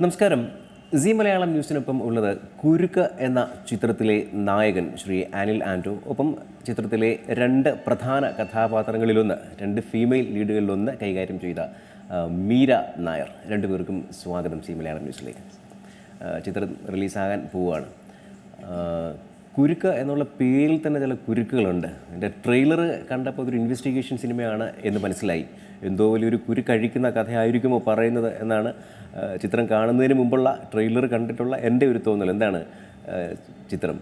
നമസ്കാരം. സി മലയാളം ന്യൂസിനൊപ്പം ഉള്ളത് കുരുക്ക് എന്ന ചിത്രത്തിലെ നായകൻ ശ്രീ അനിൽ ആൻഡോ ഒപ്പം ചിത്രത്തിലെ രണ്ട് പ്രധാന കഥാപാത്രങ്ങളിലൊന്ന് രണ്ട് ഫീമെയിൽ ലീഡുകളിലൊന്ന് കൈകാര്യം ചെയ്ത മീര നായർ. രണ്ടുപേർക്കും സ്വാഗതം സി മലയാളം ന്യൂസിലേക്ക്. ചിത്രം റിലീസാകാൻ പോവുകയാണ്. കുരുക്ക് എന്നുള്ള പേരിൽ തന്നെ ചില കുരുക്കുകളുണ്ട്. എന്റെ ട്രെയിലർ കണ്ടപ്പോൾ ഒരു ഇൻവെസ്റ്റിഗേഷൻ സിനിമയാണ് എന്ന് മനസ്സിലായി. എന്തോ വലിയൊരു കുരു കഴിക്കുന്ന കഥയായിരിക്കുമോ പറയുന്നത് എന്നാണ് ചിത്രം കാണുന്നതിന് മുമ്പുള്ള ട്രെയിലർ കണ്ടിട്ടുള്ള എന്റെ ഒരു തോന്നൽ. എന്താണ് ചിത്രം?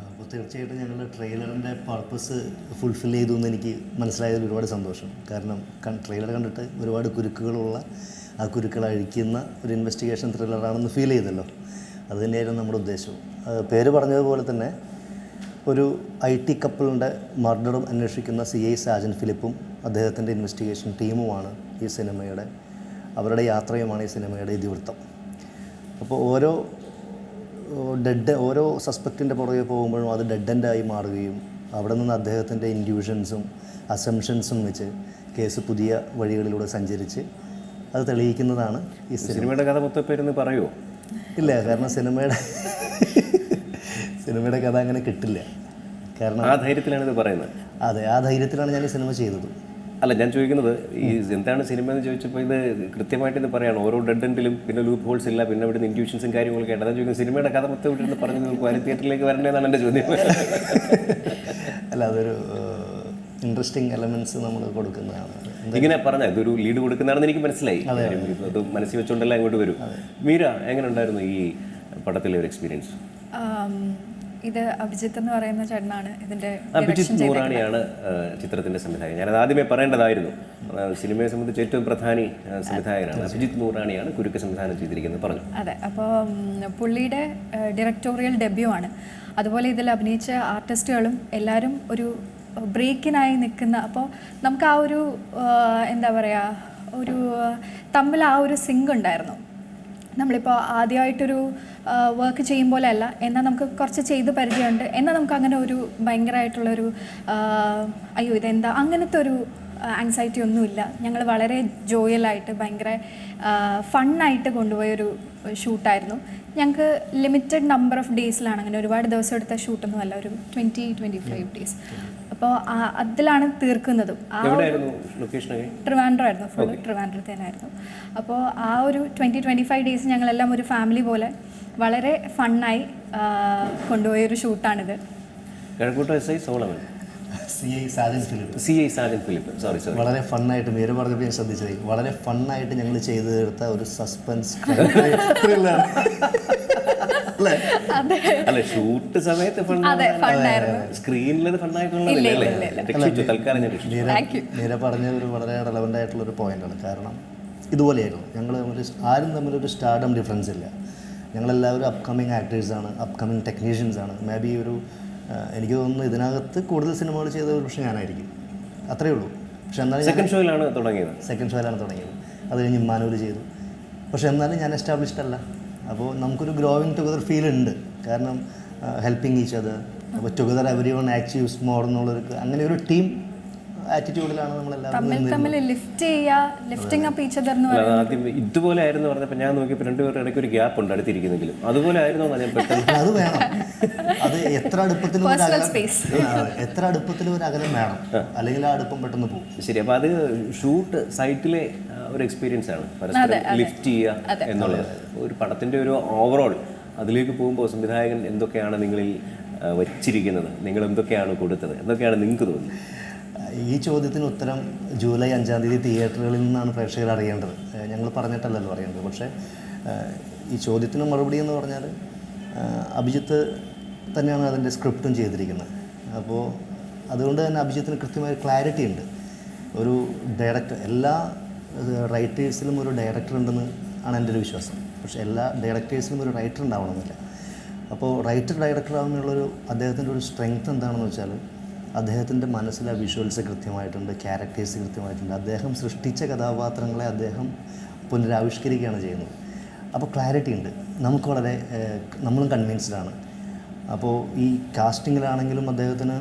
അപ്പോൾ തീർച്ചയായിട്ടും ഞങ്ങൾ ട്രെയിലറിന്റെ പർപ്പസ് ഫുൾഫിൽ ചെയ്തു എന്ന് എനിക്ക് മനസ്സിലായതിൽ ഒരുപാട് സന്തോഷം. കാരണം ട്രെയിലർ കണ്ടിട്ട് ഒരുപാട് കുരുക്കുകളുള്ള ആ കുരുക്കൾ അഴിക്കുന്ന ഒരു ഇൻവെസ്റ്റിഗേഷൻ ത്രില്ലറാണെന്ന് ഫീൽ ചെയ്തല്ലോ. അത് തന്നെയായിരുന്നു നമ്മുടെ ഉദ്ദേശവും. പേര് പറഞ്ഞതുപോലെ തന്നെ ഒരു ഐ ടി കപ്പിളിന്റെ മർഡറും അന്വേഷിക്കുന്ന സി ഐ സാജൻ ഫിലിപ്പും അദ്ദേഹത്തിന്റെ ഇൻവെസ്റ്റിഗേഷൻ ടീമുമാണ് ഈ സിനിമയുടെ അവരുടെ യാത്രയുമാണ് ഈ സിനിമയുടെ ഇതിവൃത്തം. അപ്പോൾ ഓരോ ഡെഡ് ഓരോ സസ്പെക്റ്റിന്റെ പുറകെ പോകുമ്പോഴും അത് ഡെഡ് എൻഡായി മാറുകയും അവിടെ നിന്ന് അദ്ദേഹത്തിന്റെ ഇൻഡ്യൂഷൻസും അസംഷൻസും വെച്ച് കേസ് പുതിയ വഴികളിലൂടെ സഞ്ചരിച്ച് അത് തെളിയിക്കുന്നതാണ് ഈ സിനിമയുടെ കഥ മൊത്തം പേരെന്ന് പറയുമോ ഇല്ല കാരണം സിനിമയുടെ സിനിമയുടെ കഥ അങ്ങനെ കിട്ടില്ല. കാരണം ആ ധൈര്യത്തിലാണ് ഇത് പറയുന്നത്. അതെ ആ ധൈര്യത്തിലാണ് ഞാൻ ഈ സിനിമ ചെയ്തത്. അല്ല ഞാൻ ചോദിക്കുന്നത് ഈ എന്താണ് സിനിമ എന്ന് ചോദിച്ചപ്പോൾ ഇത് കൃത്യമായിട്ട് ഇത് പറയാണ്. ഓരോ ഡെഡ് എൻഡിലും പിന്നെ ലൂപ്പ് ഹോൾസ് ഇല്ല പിന്നെ ഇവിടുന്ന് ഇൻഡ്യൂഷൻസും കാര്യങ്ങളൊക്കെ ആയിട്ട് ഞാൻ ചോദിക്കുന്നത് സിനിമയുടെ കഥ മൊത്തം വിട്ടിരുന്ന് പറഞ്ഞു ക്വാലി തിയേറ്ററിലേക്ക് വരേണ്ടതെന്നാണ് എന്റെ ചോദ്യം. അല്ല അതൊരു ഇൻട്രസ്റ്റിംഗ് എലമെന്റ്സ് നമ്മൾ കൊടുക്കുന്നതാണ്. ഇങ്ങനെ പറഞ്ഞ ഇതൊരു ലീഡ് കൊടുക്കുന്നതാണെന്ന് എനിക്ക് മനസ്സിലായി. അത് മനസ്സിൽ വെച്ചുകൊണ്ടല്ല ഇങ്ങോട്ട് വരും. മീര എങ്ങനെ ഉണ്ടായിരുന്നു ഈ പടത്തിലെ ഒരു എക്സ്പീരിയൻസ് ആം, ഇത് അഭിജിത്ത് എന്ന് പറയുന്ന ചേട്ടനാണ് ഇതിന്റെ അഭിജിത്ത് നൂറാണിയാണ് ചിത്രത്തിന്റെ സംവിധായകൻ. ഞാനത് ആദ്യമേ പറയേണ്ടതായിരുന്നു. സിനിമയെ സംബന്ധിച്ച് ഏറ്റവും പ്രധാനി സംവിധായകനാണ്. അഭിജിത്ത് നൂറാണിയാണ് കുരുക്ക് സംവിധാനം ചെയ്തിരിക്കുന്നത്. പറഞ്ഞു. അതെ അപ്പോൾ പുള്ളിയുടെ ഡയറക്ടോറിയൽ ഡെബ്യൂ ആണ്. അതുപോലെ ഇതിൽ അഭിനയിച്ച ആർട്ടിസ്റ്റുകളും എല്ലാവരും ഒരു ബ്രേക്കിനായി നിൽക്കുന്ന അപ്പോൾ നമുക്ക് ആ ഒരു എന്താ പറയുക ഒരു തമ്മിൽ ആ ഒരു സിങ്ക് ഉണ്ടായിരുന്നു. നമ്മളിപ്പോൾ ആദ്യമായിട്ടൊരു വർക്ക് ചെയ്യും പോലെ അല്ല എന്നാൽ നമുക്ക് കുറച്ച് ചെയ്ത് പരിചയമുണ്ട്. എന്നാൽ നമുക്ക് അങ്ങനെ ഒരു ഭയങ്കരമായിട്ടുള്ളൊരു അയ്യോ ഇതെന്താ? അങ്ങനത്തെ ഒരു ആങ്സൈറ്റി ഒന്നുമില്ല. ഞങ്ങൾ വളരെ ജോയലായിട്ട് ഭയങ്കര ഫണ്ണായിട്ട് കൊണ്ടുപോയൊരു ഷൂട്ടായിരുന്നു ഞങ്ങൾക്ക് ലിമിറ്റഡ് നമ്പർ ഓഫ് ഡേയ്സിലാണ് അങ്ങനെ ഒരുപാട് ദിവസം എടുത്ത ഷൂട്ടൊന്നും അല്ല ഒരു ട്വന്റി ട്വന്റി ഫൈവ് ഡേയ്സ് അപ്പോൾ അതിലാണ് തീർക്കുന്നതും. ആ ട്രിവാൻഡ്രം ആയിരുന്നു തന്നെ ട്രിവാൻഡ്രത്തേനായിരുന്നു. അപ്പോൾ ആ ഒരു ട്വന്റി ട്വന്റി ഫൈവ് ഡേയ്സ് ഞങ്ങളെല്ലാം ഒരു ഫാമിലി പോലെ വളരെ ഫണ്ണായി കൊണ്ടുപോയൊരു ഷൂട്ടാണിത്. കിഴക്കൂട്ട S I Solomon. C I Sajan Philip. C I Sajan Philip. Sorry sorry വളരെ ഫണ്ണായിട്ട് പേര് പറഞ്ഞപ്പോൾ ഞാൻ ശ്രദ്ധിച്ചത്. വളരെ ഫണ്ണായിട്ട് ഞങ്ങൾ ചെയ്തു തീർത്ത ഒരു സസ്പെൻസ് അല്ലേ? അതെ. അല്ല ഷൂട്ട് സമയത്ത് നീര. നീര പറഞ്ഞ ഒരു വളരെ റെലവന്റ് ആയിട്ടുള്ള ഒരു പോയിന്റാണ് കാരണം ഇതുപോലെയായിരുന്നു. ഞങ്ങൾ ആരും തമ്മിൽ ഒരു തമ്മിലൊരു സ്റ്റാർഡം ഡിഫറൻസ് ഇല്ല. ഞങ്ങളെല്ലാവരും അപ്കമിങ് ആക്ടേഴ്സാണ് അപ്കമിങ് ടെക്നീഷ്യൻസ് ആണ്. മേ ബി ഒരു എനിക്ക് തോന്നുന്നു ഇതിനകത്ത് കൂടുതൽ സിനിമകൾ ചെയ്ത ഒരു പക്ഷേ ഞാനായിരിക്കും. അത്രയേ ഉള്ളൂ. പക്ഷെ എന്നാലും സെക്കൻഡ് ഷോയിലാണ് തുടങ്ങിയത്. സെക്കൻഡ് ഷോയിലാണ് തുടങ്ങിയത്. അത് കഴിഞ്ഞ് ഇമ്മാനൂർ ചെയ്തു. പക്ഷെ എന്നാലും ഞാൻ എസ്റ്റാബ്ലിഷ്ഡ് അല്ല. അപ്പോൾ നമുക്കൊരു ഗ്രോയിങ് ടുഗദർ ഫീൽ ഉണ്ട്. കാരണം ഹെൽപ്പിംഗ് ഈച്ച് അത് അപ്പോൾ together everyone actives more എന്നുള്ളൊരു അങ്ങനെ ഒരു ടീം ആറ്റിറ്റ്യൂഡിലാണ് നമ്മളെല്ലാം തമ്മിൽ തമ്മിൽ ലിഫ്റ്റ് ലിഫ്റ്റിംഗ് അപ്പ് ഈച്ച് എന്ന് പറയുന്നത് ആദ്യം ഇതുപോലെ ആയിരുന്നു പറഞ്ഞപ്പോൾ ഞാൻ നോക്കിയപ്പോൾ രണ്ടുപേരുടെ ഇടയ്ക്ക് ഒരു ഗ്യാപ്പ് ഉണ്ട് അടുത്തിരിക്കുന്നെങ്കിലും. അതുപോലെ ആയിരുന്നു ഞാൻ പെട്ടെന്ന്. അത് വേണം. അത് എത്ര അടുപ്പത്തിലും ഒരു അകലം എത്ര അടുപ്പത്തിലും ഒരു അകലം വേണം. അല്ലെങ്കിൽ ആ അടുപ്പം പെട്ടെന്ന് പോകും. ശരി അപ്പോൾ അത് ഷൂട്ട് സൈറ്റിലെ ഒരു എക്സ്പീരിയൻസ് ആണ്. പരസ്പരം ലിഫ്റ്റ് ചെയ്യുക എന്നുള്ളത്. ഒരു പടത്തിന്റെ ഒരു ഓവറോൾ അതിലേക്ക് പോകുമ്പോൾ സംവിധായകൻ എന്തൊക്കെയാണ് നിങ്ങളിൽ വച്ചിരിക്കുന്നത്? നിങ്ങൾ എന്തൊക്കെയാണ് കൊടുത്തത്? എന്തൊക്കെയാണ് നിങ്ങൾക്ക് തോന്നുന്നത് ഈ ചോദ്യത്തിന് ഉത്തരം ജൂലൈ അഞ്ചാം തീയതി തിയേറ്ററുകളിൽ നിന്നാണ് പ്രേക്ഷകർ അറിയേണ്ടത്. ഞങ്ങൾ പറഞ്ഞിട്ടല്ലല്ലോ അറിയേണ്ടത്. പക്ഷേ ഈ ചോദ്യത്തിന് മറുപടി എന്ന് പറഞ്ഞാൽ അഭിജിത്ത് തന്നെയാണ് അതിന്റെ സ്ക്രിപ്റ്റും ചെയ്തിരിക്കുന്നത്. അപ്പോൾ അതുകൊണ്ട് തന്നെ അഭിജിത്തിന് കൃത്യമായ ക്ലാരിറ്റി ഉണ്ട്. ഒരു ഡയറക്ടർ എല്ലാ റൈറ്റേഴ്സിലും ഒരു ഡയറക്ടർ ഉണ്ടെന്ന് ആണ് എന്റെ ഒരു വിശ്വാസം. പക്ഷേ എല്ലാ ഡയറക്ടേഴ്സിലും ഒരു റൈറ്റർ ഉണ്ടാവണമെന്നില്ല. അപ്പോൾ റൈറ്റർ ഡയറക്ടർ ആവുന്നുള്ളൊരു അദ്ദേഹത്തിന്റെ ഒരു സ്ട്രെങ്ത് എന്താണെന്ന് വെച്ചാൽ അദ്ദേഹത്തിന്റെ മനസ്സിലെ വിഷ്വൽസ് കൃത്യമായിട്ടുണ്ട് ക്യാരക്ടേഴ്സ് കൃത്യമായിട്ടുണ്ട്. അദ്ദേഹം സൃഷ്ടിച്ച കഥാപാത്രങ്ങളെ അദ്ദേഹം പുനരാവിഷ്കരിക്കുകയാണ് ചെയ്യുന്നത്. അപ്പോൾ ക്ലാരിറ്റി ഉണ്ട്. നമുക്ക് വളരെ നമ്മളും കൺവിൻസ്ഡ് ആണ്. അപ്പോൾ ഈ കാസ്റ്റിങ്ങിലാണെങ്കിലും അദ്ദേഹത്തിന്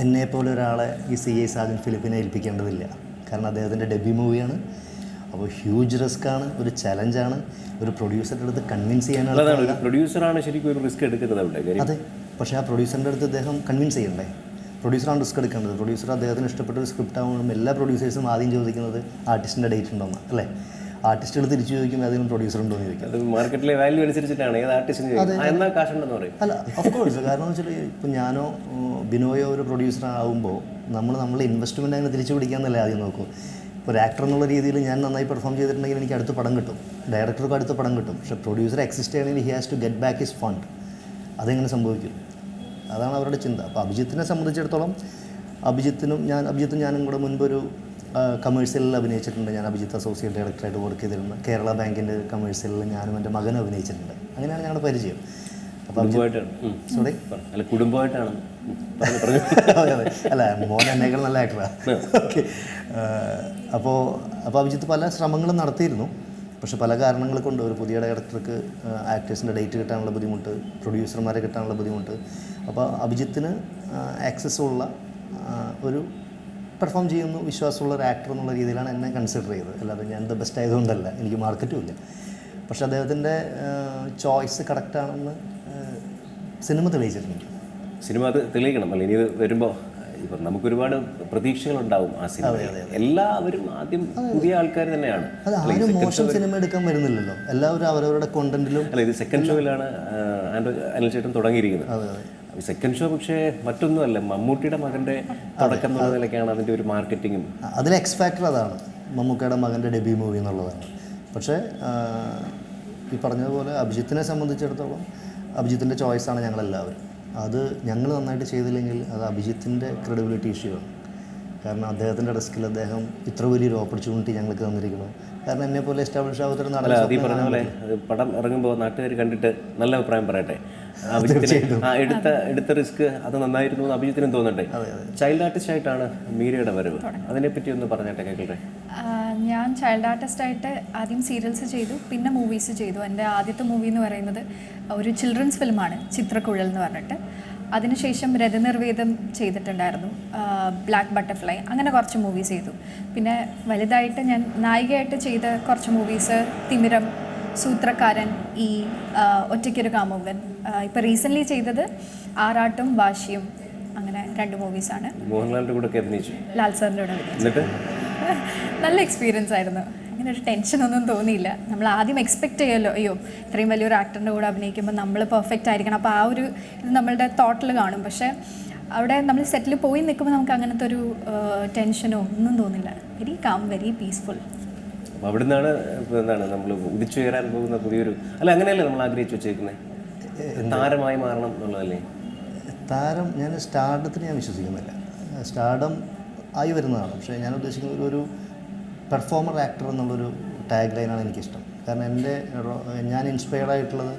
എന്നെപ്പോലെ ഒരാളെ ഈ സി ഐ സാജൻ ഫിലിപ്പിനെ ഏൽപ്പിക്കേണ്ടതില്ല. കാരണം അദ്ദേഹത്തിന്റെ ഡെബ്യൂ മൂവിയാണ് അപ്പോൾ ഹ്യൂജ് റിസ്ക് ആണ് ഒരു ചലഞ്ചാണ് ഒരു പ്രൊഡ്യൂസറുടെ അടുത്ത് കൺവിൻസ് ചെയ്യാനുള്ള പ്രൊഡ്യൂസറാണ് ശരിക്കും ഒരു റിസ്ക് എടുക്കുന്നത് അവിടെ അതെ പക്ഷേ ആ പ്രൊഡ്യൂസറിന്റെ അടുത്ത് അദ്ദേഹം കൺവിൻസ് ചെയ്യണ്ടേ? പ്രൊഡ്യൂസറാണ് റിസ്ക് എടുക്കേണ്ടത്. പ്രൊഡ്യൂസർ അദ്ദേഹത്തിന് ഇഷ്ടപ്പെട്ട ഒരു സ്ക്രിപ്റ്റ് ആകുമ്പോൾ എല്ലാ പ്രൊഡ്യൂസേഴ്സും ആദ്യം ചോദിക്കുന്നത് ആർട്ടിസ്റ്റിന്റെ ഡേറ്റ് ഉണ്ടോന്ന് അല്ലേ? ആർട്ടിസ്റ്റുകൾ തിരിച്ചു ചോദിക്കുമ്പോൾ ഏതെങ്കിലും പ്രൊഡ്യൂസർ ഉണ്ടോ എന്ന് ചോദിക്കും. മാർക്കറ്റിലെ വാല്യൂ അനുസരിച്ചിട്ടാണ് ഏത് ആർട്ടിസ്റ്റിന് കാശ് ഉണ്ടെന്ന് പറയും. അല്ല ഓഫ് കോഴ്സ് കാരണം എന്ന് വെച്ചാൽ ഇപ്പം ഞാനോ ബിനോയോ ഒരു പ്രൊഡ്യൂസർ ആകുമ്പോൾ നമ്മൾ നമ്മളെ ഇൻവെസ്റ്റ്മെന്റ് അങ്ങനെ തിരിച്ചു പിടിക്കാമെന്നല്ലേ ആദ്യം നോക്കും. ഇപ്പോൾ ഒരു ആക്ടർ എന്നുള്ള രീതിയിൽ ഞാൻ നന്നായി പെർഫോം ചെയ്തിട്ടുണ്ടെങ്കിൽ എനിക്ക് അടുത്ത പടം കിട്ടും. ഡയറക്ടർക്ക് അടുത്ത പടം കിട്ടും. പക്ഷേ പ്രൊഡ്യൂസർ എക്സിസ്റ്റ് ചെയ്യണമെങ്കിൽ he has to get back his fund അതെങ്ങനെ സംഭവിക്കും? അതാണ് അവരുടെ ചിന്ത. അപ്പോൾ അഭിജിത്തിനെ സംബന്ധിച്ചിടത്തോളം അഭിജിത്തിനും ഞാൻ അഭിജിത്തും ഞാനും കൂടെ മുൻപൊരു കമേഴ്സ്യലിൽ അഭിനയിച്ചിട്ടുണ്ട്. ഞാൻ അഭിജിത്ത് അസോസിയേറ്റ് ഡയറക്ടറായിട്ട് വർക്ക് ചെയ്തിരുന്നു കേരള ബാങ്കിന്റെ കമേഴ്സ്യലിൽ ഞാനും എന്റെ മകനും അഭിനയിച്ചിട്ടുണ്ട്. അങ്ങനെയാണ് ഞങ്ങളുടെ പരിചയം. അപ്പോൾ. സോറി അല്ല കുടുംബമായിട്ടാണ്. അല്ല മോൻ എന്നേക്കാൾ നല്ല ആക്ടറാണ് ഓക്കെ അപ്പോൾ അപ്പോൾ അഭിജിത്ത് പല ശ്രമങ്ങളും നടത്തിയിരുന്നു. പക്ഷെ പല കാരണങ്ങൾ കൊണ്ട് ഒരു പുതിയ ഡയറക്ടർക്ക് ആക്ടേഴ്സിന്റെ ഡേറ്റ് കിട്ടാനുള്ള ബുദ്ധിമുട്ട് പ്രൊഡ്യൂസർമാരെ കിട്ടാനുള്ള ബുദ്ധിമുട്ട്. അപ്പോൾ അഭിജിത്തിന് ആക്സസ് ഉള്ള ഒരു പെർഫോം ചെയ്യുന്നു വിശ്വാസമുള്ള ഒരു ആക്ടർ എന്നുള്ള രീതിയിലാണ് എന്നെ കൺസിഡർ ചെയ്തത്. അല്ലാതെ ഞാൻ ദ ബെസ്റ്റ് ആയതുകൊണ്ടല്ല എനിക്ക് മാർക്കറ്റും ഇല്ല. പക്ഷെ അദ്ദേഹത്തിന്റെ ചോയ്സ് കറക്റ്റാണെന്ന് സിനിമ തെളിയിച്ചിട്ടുണ്ട്. സിനിമ അത് തെളിയിക്കണം. അല്ല ഇനി ഇത് വരുമ്പോൾ ഇപ്പം നമുക്ക് ഒരുപാട് പ്രതീക്ഷകളുണ്ടാവും ആ സിനിമ എല്ലാവരും ആദ്യം പുതിയ ആൾക്കാർ തന്നെയാണ്. ആരും മോശം സിനിമ എടുക്കാൻ വരുന്നില്ലല്ലോ. എല്ലാവരും അവരവരുടെ കോണ്ടന്റിലും അല്ല ഇത് സെക്കൻഡ് ഷോയിലാണ് അനിൽ ചേട്ടൻ തുടങ്ങിയിരിക്കുന്നത്. സെക്കൻഡ് ഷോ പക്ഷേ മറ്റൊന്നുമല്ല മമ്മൂട്ടിയുടെ മകന്റെ തുടക്കം എന്നുള്ള നിലയ്ക്കാണ് അതിന്റെ ഒരു മാർക്കറ്റിങ്ങും. അതിൽ എക്സ് ഫാക്ടർ അതാണ്. മമ്മൂക്കയുടെ മകന്റെ ഡെബി മൂവി എന്നുള്ളതാണ്. പക്ഷേ ഈ പറഞ്ഞതുപോലെ അഭിജിത്തിനെ സംബന്ധിച്ചിടത്തോളം അഭിജിത്തിന്റെ ചോയ്സാണ് ഞങ്ങളെല്ലാവരും. അത് ഞങ്ങൾ നന്നായിട്ട് ചെയ്തില്ലെങ്കിൽ അത് അഭിജിത്തിന്റെ ക്രെഡിബിലിറ്റി ഇഷ്യൂ ആണ്. കാരണം അദ്ദേഹത്തിന്റെ റിസ്കിൽ അദ്ദേഹം ഇത്ര വലിയൊരു ഓപ്പർച്യൂണിറ്റി ഞങ്ങൾക്ക് തന്നിരിക്കുന്നു. കാരണം എന്നെ പോലെ എസ്റ്റാബ്ലിഷ് പോലെ പടം ഇറങ്ങുമ്പോൾ നാട്ടുകാർ കണ്ടിട്ട് നല്ല അഭിപ്രായം പറയട്ടെ. എടുത്ത എടുത്ത റിസ്ക് അത് നന്നായിരുന്നു എന്ന് അഭിജിത്തിനും തോന്നട്ടെ ചൈൽഡ് ആർട്ടിസ്റ്റ് ആയിട്ടാണ് മീരയുടെ വരവ്. അതിനെപ്പറ്റി ഒന്ന് പറഞ്ഞിട്ടെ കേൾക്കട്ടെ ഞാൻ ചൈൽഡ് ആർട്ടിസ്റ്റ് ആയിട്ട് ആദ്യം സീരിയൽസ് ചെയ്തു പിന്നെ മൂവീസ് ചെയ്തു. എന്റെ ആദ്യത്തെ മൂവി എന്ന് പറയുന്നത് ഒരു ചിൽഡ്രൻസ് ഫിലിമാണ് ചിത്രക്കുഴൽ എന്ന് പറഞ്ഞിട്ട്. അതിനുശേഷം രഥനിർവേദം ചെയ്തിട്ടുണ്ടായിരുന്നു ബ്ലാക്ക് ബട്ടർഫ്ലൈ അങ്ങനെ കുറച്ച് മൂവീസ് ചെയ്തു. പിന്നെ വലുതായിട്ട് ഞാൻ നായികയായിട്ട് ചെയ്ത കുറച്ച് മൂവീസ് തിമിരം സൂത്രക്കാരൻ ഈ ഒറ്റയ്ക്കൊരു കാമുകൻ. ഇപ്പം റീസെന്റ്ലി ചെയ്തത് ആറാട്ടും വാശിയും അങ്ങനെ രണ്ട് മൂവീസാണ് മോഹൻലാലിന്റെ കൂടെ അഭിനയിച്ചു. ലാൽ സാറിന്റെ കൂടെ അഭിനയിച്ചു. നല്ല എക്സ്പീരിയൻസ് ആയിരുന്നു. അങ്ങനെ ഒരു ടെൻഷനൊന്നും തോന്നിയില്ല. നമ്മൾ ആദ്യം എക്സ്പെക്റ്റ് ചെയ്യുമല്ലോ അയ്യോ ഇത്രയും വലിയൊരു ആക്ടറിന്റെ കൂടെ അഭിനയിക്കുമ്പോൾ നമ്മൾ പെർഫെക്റ്റ് ആയിരിക്കണം. അപ്പോൾ ആ ഒരു ഇത് നമ്മളുടെ തോട്ടിൽ കാണും. പക്ഷേ അവിടെ നമ്മൾ സെറ്റിൽ പോയി നിൽക്കുമ്പോൾ നമുക്ക് അങ്ങനത്തെ ഒരു ടെൻഷനോ ഒന്നും തോന്നില്ല. വെരി കാം വെരി പീസ്ഫുൾ അപ്പൊ അവിടെ നിന്നാണ് എന്താണ് നമ്മൾ ഉദിച്ചുയരാൻ പോകുന്ന പുതിയൊരു അല്ല അങ്ങനെയല്ലേ നമ്മൾ ആഗ്രഹിച്ചു വെച്ചേക്കുന്നത് താരമായി മാറണം എന്നുള്ളതല്ലേ? താരം ഞാൻ സ്റ്റാർഡത്തിന് ഞാൻ വിശ്വസിക്കുന്നില്ല. സ്റ്റാർഡം ആയി വരുന്നതാണ്. പക്ഷേ ഞാൻ ഉദ്ദേശിക്കുന്നത് ഒരു- ഒരു പെർഫോമർ ആക്ടർ എന്നുള്ളൊരു ടാഗ് ലൈനാണ് എനിക്കിഷ്ടം. കാരണം എന്റെ ഞാൻ ഇൻസ്പയർഡ് ആയിട്ടുള്ളത്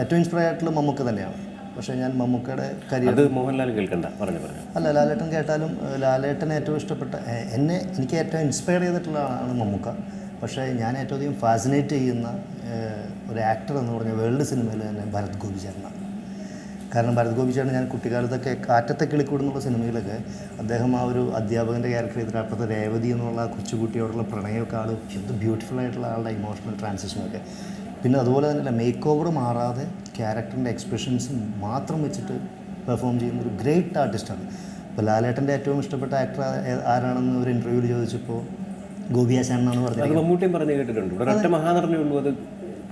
ഏറ്റവും ഇൻസ്പയർ ആയിട്ടുള്ളത് മമ്മൂക്ക തന്നെയാണ്. പക്ഷേ ഞാൻ മമ്മൂക്കയുടെ കരിയർ മോഹൻലാൽ കേൾക്കണ്ട. പറഞ്ഞു പറഞ്ഞു. അല്ല ലാലേട്ടൻ കേട്ടാലും ലാലേട്ടനെ ഏറ്റവും ഇഷ്ടപ്പെട്ട എന്നെ എനിക്ക് ഏറ്റവും ഇൻസ്പയർ ചെയ്തിട്ടുള്ള ആളാണ് മമ്മൂക്ക. പക്ഷേ ഞാൻ ഏറ്റവും അധികം ഫാസിനേറ്റ് ചെയ്യുന്ന ഒരു ആക്ടർ എന്ന് പറഞ്ഞ വേൾഡ് സിനിമയിൽ തന്നെ ഭരത് ഗോപിചേട്ടനാണ്. കാരണം ഭരത് ഗോപിചേട്ടൻ ഞാൻ കുട്ടിക്കാലത്തൊക്കെ കാറ്റത്തെ കിളിക്കൂട് എന്നുള്ള സിനിമയിലൊക്കെ അദ്ദേഹം ആ ഒരു അധ്യാപകന്റെ ക്യാരക്ടർ ചെയ്തിട്ട് അപ്പുറത്തെ രേവതി എന്നുള്ള കൊച്ചുകുട്ടിയോടുള്ള പ്രണയമൊക്കെ ആൾ എന്ത് ബ്യൂട്ടിഫുൾ ആയിട്ടുള്ള ആളുടെ ഇമോഷണൽ ട്രാൻസിഷനൊക്കെ പിന്നെ അതുപോലെ തന്നെ മേക്ക് ഓവർ മാറാതെ ക്യാരക്ടറിന്റെ എക്സ്പ്രഷൻസ് മാത്രം വെച്ചിട്ട് പെർഫോം ചെയ്യുന്ന ഒരു ഗ്രേറ്റ് ആർട്ടിസ്റ്റാണ് ഇപ്പോൾ ലാലേട്ടന്റെ ഏറ്റവും ഇഷ്ടപ്പെട്ട ആക്ടർ ആരാണെന്ന് ഒരു ഇന്റർവ്യൂവിൽ ചോദിച്ചപ്പോൾ ഗോപിയാശാനാണ് പറഞ്ഞത് അത് മമ്മൂട്ടിയും പറഞ്ഞു കേട്ടിട്ടുണ്ട്. ഇവിടെ ഒറ്റ മഹാനടനേ ഉള്ളൂ അത്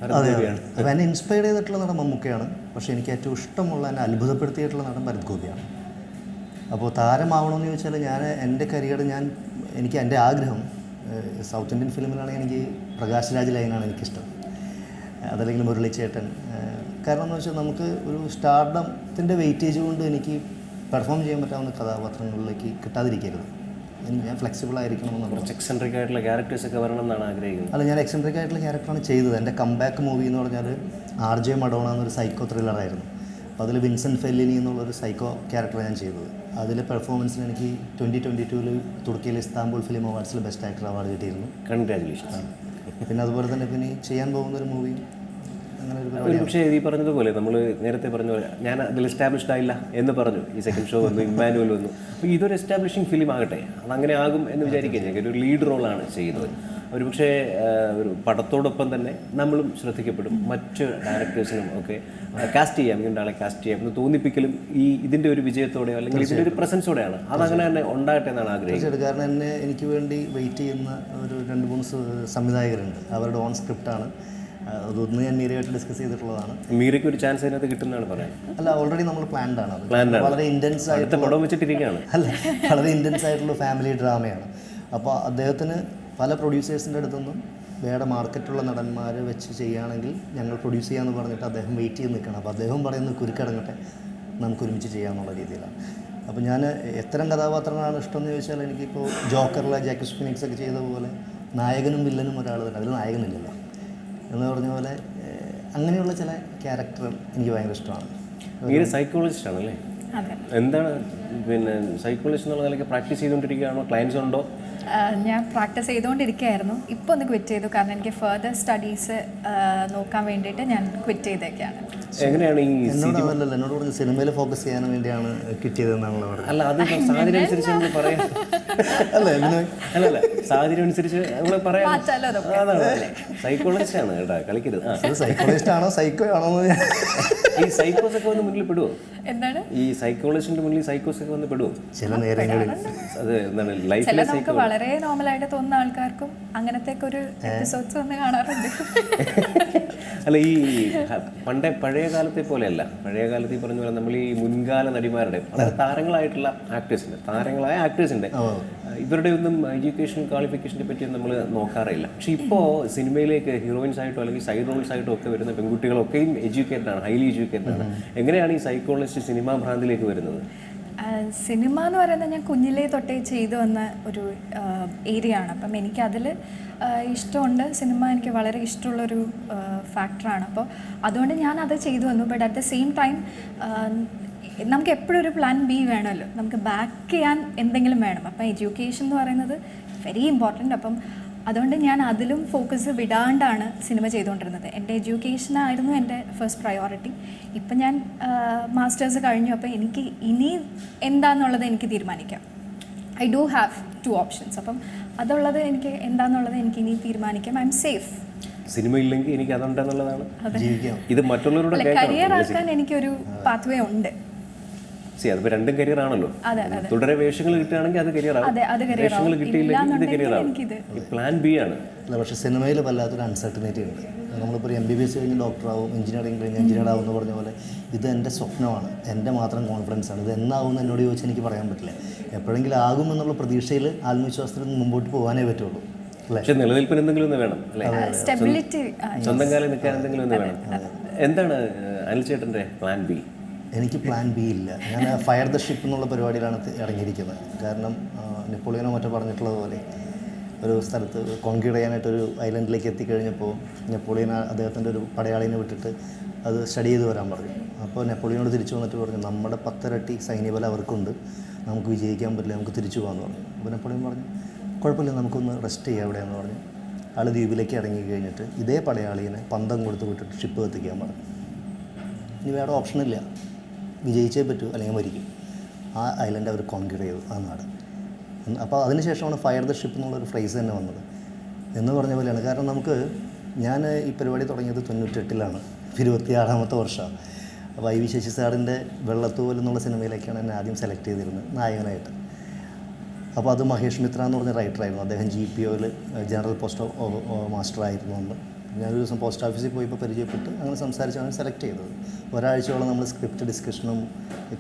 ഭരത് ഗോപിയാണ് എന്നെ ഇൻസ്പയർ ചെയ്തിട്ടുള്ള നടൻ മമ്മൂക്കയാണ്. പക്ഷേ എനിക്ക് ഏറ്റവും ഇഷ്ടമുള്ള എന്നെ അത്ഭുതപ്പെടുത്തിയിട്ടുള്ള നടൻ ഭരത് ഗോപിയാണ് അപ്പോൾ താരമാവണമെന്ന് ചോദിച്ചാൽ ഞാൻ എന്റെ കരിയർ ഞാൻ എനിക്ക് എന്റെ ആഗ്രഹം സൗത്ത് ഇന്ത്യൻ ഫിലിമിലാണെങ്കിൽ എനിക്ക് പ്രകാശ് രാജ് ലൈനാണ് എനിക്കിഷ്ടം. അതല്ലെങ്കിൽ മുരളി ചേട്ടൻ കാരണം എന്ന് വെച്ചാൽ നമുക്ക് ഒരു സ്റ്റാർഡത്തിന്റെ വെയിറ്റേജ് കൊണ്ട് എനിക്ക് പെർഫോം ചെയ്യാൻ പറ്റാവുന്ന കഥാപാത്രങ്ങളിലേക്ക് കിട്ടാതിരിക്കരുത്. ഞാൻ ഫ്ലെക്സിബിൾ ആയിരിക്കണം കുറച്ച് എക്സെൻട്രിക് ആയിട്ടുള്ള ക്യാരക്ടേഴ്സ് ഒക്കെ വരണം എന്നാണ് ആഗ്രഹിക്കുന്നത്. അല്ല ഞാൻ എക്സെൻട്രിക് ആയിട്ടുള്ള ക്യാരക്ടറാണ് ചെയ്തത്. എന്റെ കംബാക്ക് മൂവി എന്ന് പറഞ്ഞാൽ ആർ ജെ മഡോണ എന്നൊരു സൈക്കോ ത്രില്ലറായിരുന്നു അപ്പോൾ അതിൽ വിൻസെന്റ് ഫെല്ലിനി എന്നുള്ളൊരു സൈക്കോ ക്യാരക്ടർ ഞാൻ ചെയ്തത്. അതിലെ പെർഫോമൻസിന് എനിക്ക് ട്വന്റി ട്വന്റി ടൂവിൽ തുർക്കിയിലെ ഇസ്താംബുൾ ഫിലിം അവാർഡ്സിൽ ബെസ്റ്റ് ആക്ടർ അവാർഡ് കിട്ടിയിരുന്നു. കൺഗ്രാജുലേഷൻ പിന്നെ അതുപോലെ തന്നെ പിന്നെ ചെയ്യാൻ പോകുന്ന ഒരു മൂവി ഒരു പക്ഷേ ഈ പറഞ്ഞതുപോലെ നമ്മൾ നേരത്തെ പറഞ്ഞ പോലെ ഞാൻ അതിൽ എസ്റ്റാബ്ലിഷ്ഡ് ആയില്ല എന്ന് പറഞ്ഞു. ഈ സെക്കൻഡ് ഷോ വന്നു ഇമ്മാനുവൽ വന്നു. അപ്പോൾ ഇതൊരു എസ്റ്റാബ്ലിഷിംഗ് ഫിലിം ആകട്ടെ. അത് അങ്ങനെ ആകും എന്ന് വിചാരിക്കുക ഞാൻ ഒരു ലീഡ് റോളാണ് ചെയ്യുന്നത്. ഒരുപക്ഷെ പക്ഷേ ഒരു പടത്തോടൊപ്പം തന്നെ നമ്മളും ശ്രദ്ധിക്കപ്പെടും. മറ്റ് ഡയറക്ടേഴ്സിനും ഒക്കെ കാസ്റ്റ് ചെയ്യാം. ഇങ്ങനെ ആളെ കാസ്റ്റ് ചെയ്യാം എന്ന് തോന്നിപ്പിക്കലും ഈ ഇതിന്റെ ഒരു വിജയത്തോടെയോ അല്ലെങ്കിൽ ഇതിന്റെ ഒരു പ്രസൻസോടെയാണ് അതങ്ങനെ തന്നെ ഉണ്ടാകട്ടെ എന്നാണ് ആഗ്രഹിക്കുന്നത്. കാരണം എന്നെ എനിക്ക് വേണ്ടി വെയിറ്റ് ചെയ്യുന്ന ഒരു രണ്ട് മൂന്ന് സംവിധായകരുണ്ട്. അവരുടെ ഓൺ സ്ക്രിപ്റ്റാണ് അതൊന്ന് ഞാൻ മീരയായിട്ട് ഡിസ്കസ് ചെയ്തിട്ടുള്ളതാണ്. മീരയ്ക്ക് ഒരു ചാൻസ് അതിനകത്ത് കിട്ടുന്നതാണ് പറയാം അല്ല ഓൾറെഡി നമ്മൾ പ്ലാൻഡ് ആണ്. അത് വളരെ ഇന്റൻസ് ആയിട്ട് പടം വെച്ചിട്ടിരിക്കുകയാണ്. അല്ല വളരെ ഇന്റൻസ് ആയിട്ടുള്ള ഫാമിലി ഡ്രാമയാണ് അപ്പോൾ അദ്ദേഹത്തിന് പല പ്രൊഡ്യൂസേഴ്സിന്റെ അടുത്തൊന്നും വേറെ മാർക്കറ്റുള്ള നടന്മാർ വെച്ച് ചെയ്യുകയാണെങ്കിൽ ഞങ്ങൾ പ്രൊഡ്യൂസ് ചെയ്യാമെന്ന് പറഞ്ഞിട്ട് അദ്ദേഹം വെയിറ്റ് ചെയ്ത് നിൽക്കണം അപ്പോൾ അദ്ദേഹം പറയുന്നത് കുരുക്കടങ്ങട്ടെ നമുക്ക് ഒരുമിച്ച് ചെയ്യാമെന്നുള്ള രീതിയിലാണ്. അപ്പോൾ ഞാൻ എത്തരം കഥാപാത്രങ്ങളാണ് ഇഷ്ടം എന്ന് ചോദിച്ചാൽ എനിക്കിപ്പോൾ ജോക്കറിലെ ജാക്കസ് ഫിനിക്സ് ഒക്കെ ചെയ്ത പോലെ നായകനും വില്ലനും ഒരാൾ തന്നെ. അതിൽ നായകനില്ലല്ലോ. എന്ന് പറഞ്ഞ പോലെ അങ്ങനെയുള്ള ചില ക്യാരക്ടറും എനിക്ക് ഭയങ്കര ഇഷ്ടമാണ്. മീര സൈക്കോളജിസ്റ്റ് ആണല്ലേ? അതെ. എന്താണ് പിന്നെ സൈക്കോളജിസ്റ്റ് എന്നുള്ള നിലയ്ക്ക് പ്രാക്ടീസ് ചെയ്തുകൊണ്ടിരിക്കുകയാണോ? ക്ലയൻസ് ഉണ്ടോ? ഞാൻ പ്രാക്ടീസ് ചെയ്തുകൊണ്ടിരിക്കുകയായിരുന്നു. ഇപ്പോൾ ഒന്ന് ക്വിറ്റ് ചെയ്തു. കാരണം എനിക്ക് ഫർദർ സ്റ്റഡീസ് നോക്കാൻ വേണ്ടിയിട്ട് ഞാൻ ക്വിറ്റ് ചെയ്തേക്കാണ്. എങ്ങനെയാണ് ഈ എന്നോട് എന്നോട് പറഞ്ഞ് സിനിമയിൽ ഫോക്കസ് ചെയ്യാൻ വേണ്ടിയാണ് കിട്ടിയതെന്നാണല്ലോ പറഞ്ഞത്. അല്ല അത് സാഹചര്യം അനുസരിച്ച് നമ്മൾ പറയാം. അല്ല അല്ല അല്ല സാഹചര്യം അനുസരിച്ച് നമ്മൾ പറയാം. അതാണ് സൈക്കോളജിസ്റ്റ് ആണ് കേട്ടോ കളിക്കരുത്. സൈക്കോളജിസ്റ്റ് ആണോ സൈക്കോ ആണോ എന്ന് ഞാൻ ഈ സൈക്കോസ് ഒക്കെ വന്ന് മുന്നിൽ പെടുവോ? എന്താണ്? ഈ സൈക്കോളജിന്റെ മുന്നിൽ സൈക്കോസ് ഒക്കെ വന്ന് പെടുവോ? ചില നേരങ്ങളിൽ അത് എന്താണ് ലൈഫിലെ നമുക്ക് വളരെ നോർമലായിട്ട് തോന്നുന്ന ആൾക്കാർക്കും അങ്ങനത്തെ ഒരു എപ്പിസോഡ്സ് വന്ന് കാണാറുണ്ട്. അല്ല ഈ പണ്ടേ പഴയ കാലത്തെ പോലെയല്ല. പഴയ കാലത്ത് ഈ പറഞ്ഞ പോലെ നമ്മൾ ഈ മുൻകാല നടിമാരുടെ വളരെ താരങ്ങളായിട്ടുള്ള ആക്ടേഴ്സിന്റെ താരങ്ങളായ ആക്ടേഴ്സിന്റെ ഇവരുടെ ഒന്നും എഡ്യൂക്കേഷൻ ക്വാളിഫിക്കേഷനെ പറ്റി നമ്മൾ നോക്കാറില്ല. പക്ഷെ ഇപ്പോൾ സിനിമയിലേക്ക് ഹീറോയിൻസ് ആയിട്ടോ അല്ലെങ്കിൽ സൈഡ് റോൾസ് ആയിട്ടോ ഒക്കെ വരുന്ന പെൺകുട്ടികളൊക്കെയും എഡ്യൂക്കേറ്റഡ് ആണ് ഹൈലി എഡ്യൂക്കേറ്റഡ് ആണ്. എങ്ങനെയാണ് ഈ സൈക്കോളജിസ്റ്റ് സിനിമാ ഭ്രാന്തിലേക്ക് വരുന്നത്? സിനിമ എന്ന് പറയുന്നത് ഞാൻ കുഞ്ഞിലേ തൊട്ടേ ചെയ്തു വന്ന ഒരു ഏരിയ ആണ് അപ്പം എനിക്കതിൽ ഇഷ്ടമുണ്ട്. സിനിമ എനിക്ക് വളരെ ഇഷ്ടമുള്ളൊരു ഫാക്ടറാണ്. അപ്പോൾ അതുകൊണ്ട് ഞാൻ അത് ചെയ്തു വന്നു. But at the same time നമുക്ക് എപ്പോഴും ഒരു പ്ലാൻ ബി വേണമല്ലോ. നമുക്ക് ബാക്ക് ചെയ്യാൻ എന്തെങ്കിലും വേണം. അപ്പം എഡ്യൂക്കേഷൻ എന്ന് പറയുന്നത് വെരി ഇമ്പോർട്ടന്റ് അപ്പം അതുകൊണ്ട് ഞാൻ അതിലും ഫോക്കസ് വിടാണ്ടാണ് സിനിമ ചെയ്തുകൊണ്ടിരുന്നത്. എന്റെ എഡ്യൂക്കേഷനായിരുന്നു എന്റെ ഫസ്റ്റ് പ്രയോറിറ്റി ഇപ്പം ഞാൻ മാസ്റ്റേഴ്സ് കഴിഞ്ഞു. അപ്പോൾ എനിക്ക് ഇനി എന്താണെന്നുള്ളത് എനിക്ക് തീരുമാനിക്കാം. I do have two options അപ്പം അതുള്ളത് എനിക്ക് എന്താണെന്നുള്ളത് എനിക്ക് ഇനി തീരുമാനിക്കാം. ഐ എം സേഫ് സിനിമ ഇല്ലെങ്കിൽ എനിക്ക് അതുണ്ടെന്നുള്ളതാണ് ഇത് മറ്റുള്ളവരുടെ കരിയർ ആക്കാൻ എനിക്കൊരു പാത്വേ ഉണ്ട്. സി അതിപ്പോ രണ്ടും കരിയർ ആണല്ലോ. അതെ അതെ തുടരെ വേഷങ്ങൾ കിട്ടുകയാണെങ്കിൽ അത് കരിയർ ആവും. അതെ അത് career വേഷങ്ങൾ. കിട്ടിയില്ലെങ്കിൽ ഇത് കരിയർ ആവും. പ്ലാൻ ബി ആണ്. പക്ഷേ സിനിമയിൽ വല്ലാത്തൊരു അൺസർട്ടനിറ്റി ഉണ്ട്. നമ്മളിപ്പോൾ ഒരു എം ബി ബി എസ് കഴിഞ്ഞ് ഡോക്ടറാവും എഞ്ചിനീയറിംഗ് കഴിഞ്ഞ് എഞ്ചിനീയർ ആവും എന്ന് പറഞ്ഞ പോലെ ഇത് എന്റെ സ്വപ്നമാണ്. എന്റെ മാത്രം കോൺഫിഡൻസ് ആണ്. ഇത് എന്നാവും എന്ന് എന്നോട് ചോദിച്ചാൽ എനിക്ക് പറയാൻ പറ്റില്ല. എപ്പോഴെങ്കിലും ആകും എന്നുള്ള പ്രതീക്ഷയിൽ ആത്മവിശ്വാസത്തിൽ നിന്ന് മുമ്പോട്ട് പോകാനേ പറ്റുള്ളൂ. പക്ഷെ നിലനിൽപ്പിന് എന്തെങ്കിലും ഒന്ന് വേണം അല്ലേ? സ്റ്റെബിലിറ്റി സ്വന്തം കാലം നിൽക്കാൻ എന്തെങ്കിലും ഒന്ന് വേണം. എന്താണ് അനിൽ ചേട്ടന്റെ പ്ലാൻ ബി എനിക്ക് പ്ലാൻ ബി ഇല്ല. ഞാൻ ഫയർ ദ ഷിപ്പ് എന്നുള്ള പരിപാടിയിലാണ് ഇറങ്ങിയിരിക്കുന്നത്. കാരണം നെപ്പോളിയനോ മറ്റോ പറഞ്ഞിട്ടുള്ളത് പോലെ ഒരു സ്ഥലത്ത് കോൺക്രീറ്റ് ചെയ്യാനായിട്ട് ഒരു ഐലൻഡിലേക്ക് എത്തിക്കഴിഞ്ഞപ്പോൾ നെപ്പോളിയൻ അദ്ദേഹത്തിന്റെ ഒരു പടയാളിനെ വിട്ടിട്ട് അത് സ്റ്റഡി ചെയ്ത് വരാൻ പറഞ്ഞു. അപ്പോൾ നെപ്പോളിയനോട് തിരിച്ചു വന്നിട്ട് പറഞ്ഞു നമ്മുടെ പത്തരട്ടി സൈന്യബലം അവർക്കുണ്ട്. നമുക്ക് വിജയിക്കാൻ പറ്റില്ല നമുക്ക് തിരിച്ചു പോകാമെന്ന് പറഞ്ഞു. അപ്പോൾ നെപ്പോളിയൻ പറഞ്ഞു കുഴപ്പമില്ല നമുക്കൊന്ന് റെസ്റ്റ് ചെയ്യാം എവിടെയെന്ന് പറഞ്ഞു. ആൾ ദ്വീപിലേക്ക് ഇറങ്ങി കഴിഞ്ഞിട്ട് ഇതേ പടയാളിനെ പന്തം കൊടുത്ത് വിട്ടിട്ട് ഷിപ്പ് കത്തിക്കാൻ പറഞ്ഞു. ഇനി വേറെ ഓപ്ഷനില്ല വിജയിച്ചേ പറ്റൂ അല്ലെങ്കിൽ മരിക്കും. ആ ഐലൻഡ് അവർ കോൺക്രീറ്റ് ചെയ്തു ആ നാട്. അപ്പോൾ അതിനുശേഷമാണ് ഫയർ ദ ഷിപ്പ് എന്നുള്ളൊരു ഫ്രേസ് തന്നെ വന്നത്. എന്ന് പറഞ്ഞ പോലെയാണ്. കാരണം നമുക്ക് ഞാൻ ഈ പരിപാടി തുടങ്ങിയത് തൊണ്ണൂറ്റെട്ടിലാണ്. ഇരുപത്തിയാറാമത്തെ വർഷമാണ് അപ്പോൾ ഐ വി ശശി സാറിന്റെ വെള്ളത്തൂവൽ എന്നുള്ള സിനിമയിലേക്കാണ് എന്നെ ആദ്യം സെലക്ട് ചെയ്തിരുന്നത് നായകനായിട്ട്. അപ്പോൾ അത് മഹേഷ് മിത്ര എന്ന് പറഞ്ഞ റൈറ്ററായിരുന്നു അദ്ദേഹം ജി പി ഒയിൽ ജനറൽ പോസ്റ്റ് മാസ്റ്റർ ആയിരുന്നു അന്ന്. ഞാനൊരു ദിവസം പോസ്റ്റ് ഓഫീസിൽ പോയപ്പോൾ പരിചയപ്പെട്ട്. അങ്ങനെ സംസാരിച്ചാണ് സെലക്ട് ചെയ്തത് ഒരാഴ്ചയോളം നമ്മൾ സ്ക്രിപ്റ്റ് ഡിസ്കഷനും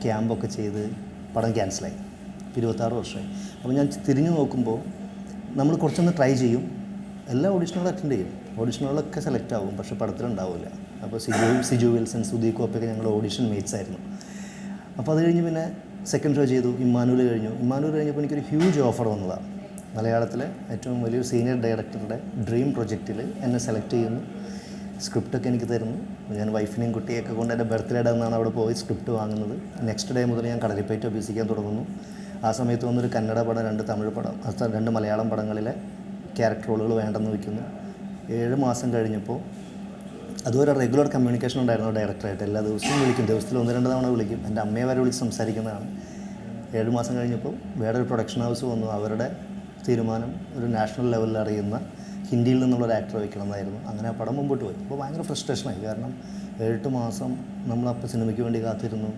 ക്യാമ്പൊക്കെ ചെയ്ത് പടം ക്യാൻസലായി ഇരുപത്താറ് വർഷമായി. അപ്പോൾ ഞാൻ തിരിഞ്ഞു നോക്കുമ്പോൾ നമ്മൾ കുറച്ചൊന്ന് ട്രൈ ചെയ്യും. എല്ലാ ഓഡിഷനുകളും അറ്റൻഡ് ചെയ്യും. ഓഡിഷനുകളൊക്കെ സെലക്ട് ആവും പക്ഷേ പടത്തിലുണ്ടാവില്ല അപ്പോൾ സിജു സിജു വിൽസൺ സുദീപ് കോപ്പയൊക്കെ ഞങ്ങൾ ഓഡിഷൻ മേറ്റ്സ് ആയിരുന്നു. അപ്പോൾ അത് കഴിഞ്ഞ് പിന്നെ സെക്കൻഡ് ഷോ ചെയ്തു. ഇമ്മാനൂൽ കഴിഞ്ഞു. ഇമ്മാനൂൽ കഴിഞ്ഞപ്പോൾ എനിക്കൊരു ഹ്യൂജ് ഓഫർ വന്നതാണ് മലയാളത്തിലെ ഏറ്റവും വലിയ സീനിയർ ഡയറക്ടറുടെ ഡ്രീം പ്രൊജക്റ്റിൽ എന്നെ സെലക്ട് ചെയ്യുന്നു. സ്ക്രിപ്റ്റൊക്കെ എനിക്ക് തരുന്നു. ഞാൻ വൈഫിനെയും കുട്ടിയൊക്കെ കൊണ്ട് എന്റെ ബർത്ത്ഡേയുടെ അന്നാണ് അവിടെ പോയി സ്ക്രിപ്റ്റ് വാങ്ങുന്നത്. നെക്സ്റ്റ് ഡേ മുതൽ ഞാൻ കടലിപ്പേറ്റ് അഭ്യസിക്കാൻ തുടങ്ങുന്നു. ആ സമയത്ത് വന്നൊരു കന്നഡ പടം രണ്ട് തമിഴ് പടം രണ്ട് മലയാളം പടങ്ങളിലെ ക്യാരക്ടർ റോളുകൾ വേണ്ടെന്ന് വയ്ക്കുന്നു. ഏഴ് മാസം കഴിഞ്ഞപ്പോൾ അതുവരെ റെഗുലർ കമ്മ്യൂണിക്കേഷൻ ഉണ്ടായിരുന്നു ഡയറക്ടറായിട്ട് എല്ലാ ദിവസവും വിളിക്കും. ദിവസത്തിൽ ഒന്ന് രണ്ട് തവണ വിളിക്കും. എന്റെ അമ്മയെ വരെ വിളിച്ച് സംസാരിക്കുന്നതാണ്. ഏഴ് മാസം കഴിഞ്ഞപ്പോൾ വേറൊരു പ്രൊഡക്ഷൻ ഹൗസ് വന്നു. അവരുടെ തീരുമാനം ഒരു നാഷണൽ ലെവലിൽ അറിയുന്ന ഹിന്ദിയിൽ നിന്നുള്ള ഒരു ആക്ടറെ വയ്ക്കണമെന്നായിരുന്നു. അങ്ങനെ ആ പടം മുമ്പോട്ട് പോയി. അപ്പോൾ ഭയങ്കര ഫ്രസ്ട്രേഷനായി കാരണം ഏഴെട്ട് മാസം നമ്മളപ്പോൾ സിനിമയ്ക്ക് വേണ്ടി കാത്തിരുന്നു.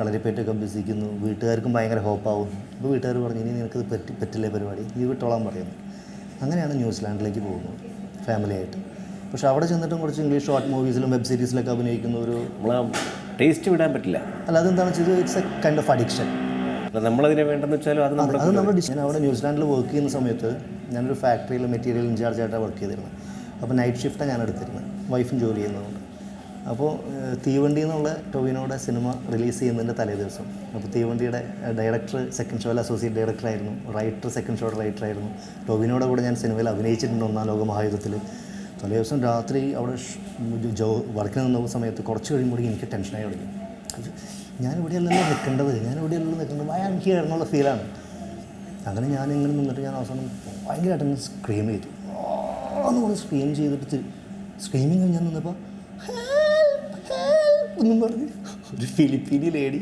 കളരിപ്പേറ്റൊക്കെ അഭ്യസിക്കുന്നു. വീട്ടുകാർക്കും ഭയങ്കര ഹോപ്പാവും അപ്പോൾ വീട്ടുകാർ പറഞ്ഞു ഇനി നിനക്കത് പറ്റി പറ്റില്ലേ പരിപാടി? നീ വിട്ടോളാൻ പറയുന്നു. അങ്ങനെയാണ് ന്യൂസിലാൻഡിലേക്ക് പോകുന്നത് ഫാമിലിയായിട്ട് പക്ഷെ അവിടെ ചെന്നിട്ടും കുറച്ച് ഇംഗ്ലീഷ് ഷോർട്ട് മൂവീസിലും വെബ് സീരീസിലൊക്കെ അഭിനയിക്കുന്ന ഒരു നമ്മൾ ടേസ്റ്റ് വിടാൻ പറ്റില്ല. അല്ല അതെന്താണെന്ന് വെച്ചാൽ it's a kind of addiction നമ്മളതിനെ വേണ്ടെന്ന് വെച്ചാലും അത് നമ്മൾ അത് നമ്മൾ ഞാൻ അവിടെ ന്യൂസിലാൻഡിൽ വർക്ക് ചെയ്യുന്ന സമയത്ത് ഞാനൊരു ഫാക്ടറിയിൽ മെറ്റീരിയൽ ഇൻചാർജ് ആയിട്ടാണ് വർക്ക് ചെയ്തിരുന്നത് അപ്പോൾ നൈറ്റ് ഷിഫ്റ്റാണ് ഞാൻ എടുത്തിരുന്നത് വൈഫും ജോലി ചെയ്യുന്നതുകൊണ്ട്. അപ്പോൾ തീവണ്ടി എന്നുള്ള ടോവിനോടെ സിനിമ റിലീസ് ചെയ്യുന്നതിന്റെ തലേ ദിവസം. അപ്പോൾ തീവണ്ടിയുടെ ഡയറക്ടർ സെക്കൻഡ് ഷോയിൽ അസോസിയേറ്റ് ഡയറക്ടറായിരുന്നു റൈറ്റർ സെക്കൻഡ് ഷോയുടെ റൈറ്ററായിരുന്നു ടോവിനോടെ കൂടെ ഞാൻ സിനിമയിൽ അഭിനയിച്ചിട്ടുണ്ട് ഒന്നാം ലോക മഹായുദ്ധത്തിൽ തലേ ദിവസം രാത്രി അവിടെ ജോ വർക്കിന് നിന്ന സമയത്ത് കുറച്ച് കഴിയുമ്പോഴേക്കും എനിക്ക് ടെൻഷനായി തുടങ്ങി. ഞാൻ ഇവിടെയല്ലല്ലോ നിൽക്കേണ്ടത്. ഞാൻ ഇവിടെയല്ലല്ലോ നിൽക്കേണ്ടത് വയ എനിക്ക് എന്നുള്ള ഫീലാണ് അങ്ങനെ ഞാൻ ഇങ്ങനെ നിന്നിട്ട് ഞാൻ അവസാനം ഭയങ്കരമായിട്ട് അങ്ങ് സ്ക്രീം ചെയ്തു. എന്ന് പറഞ്ഞ് സ്ക്രീം ചെയ്തിട്ട് സ്ക്രീമിങ് ഞാൻ നിന്നപ്പോൾ ഒന്നും പറഞ്ഞ് ഒരു ഫിലിപ്പീനി ലേഡി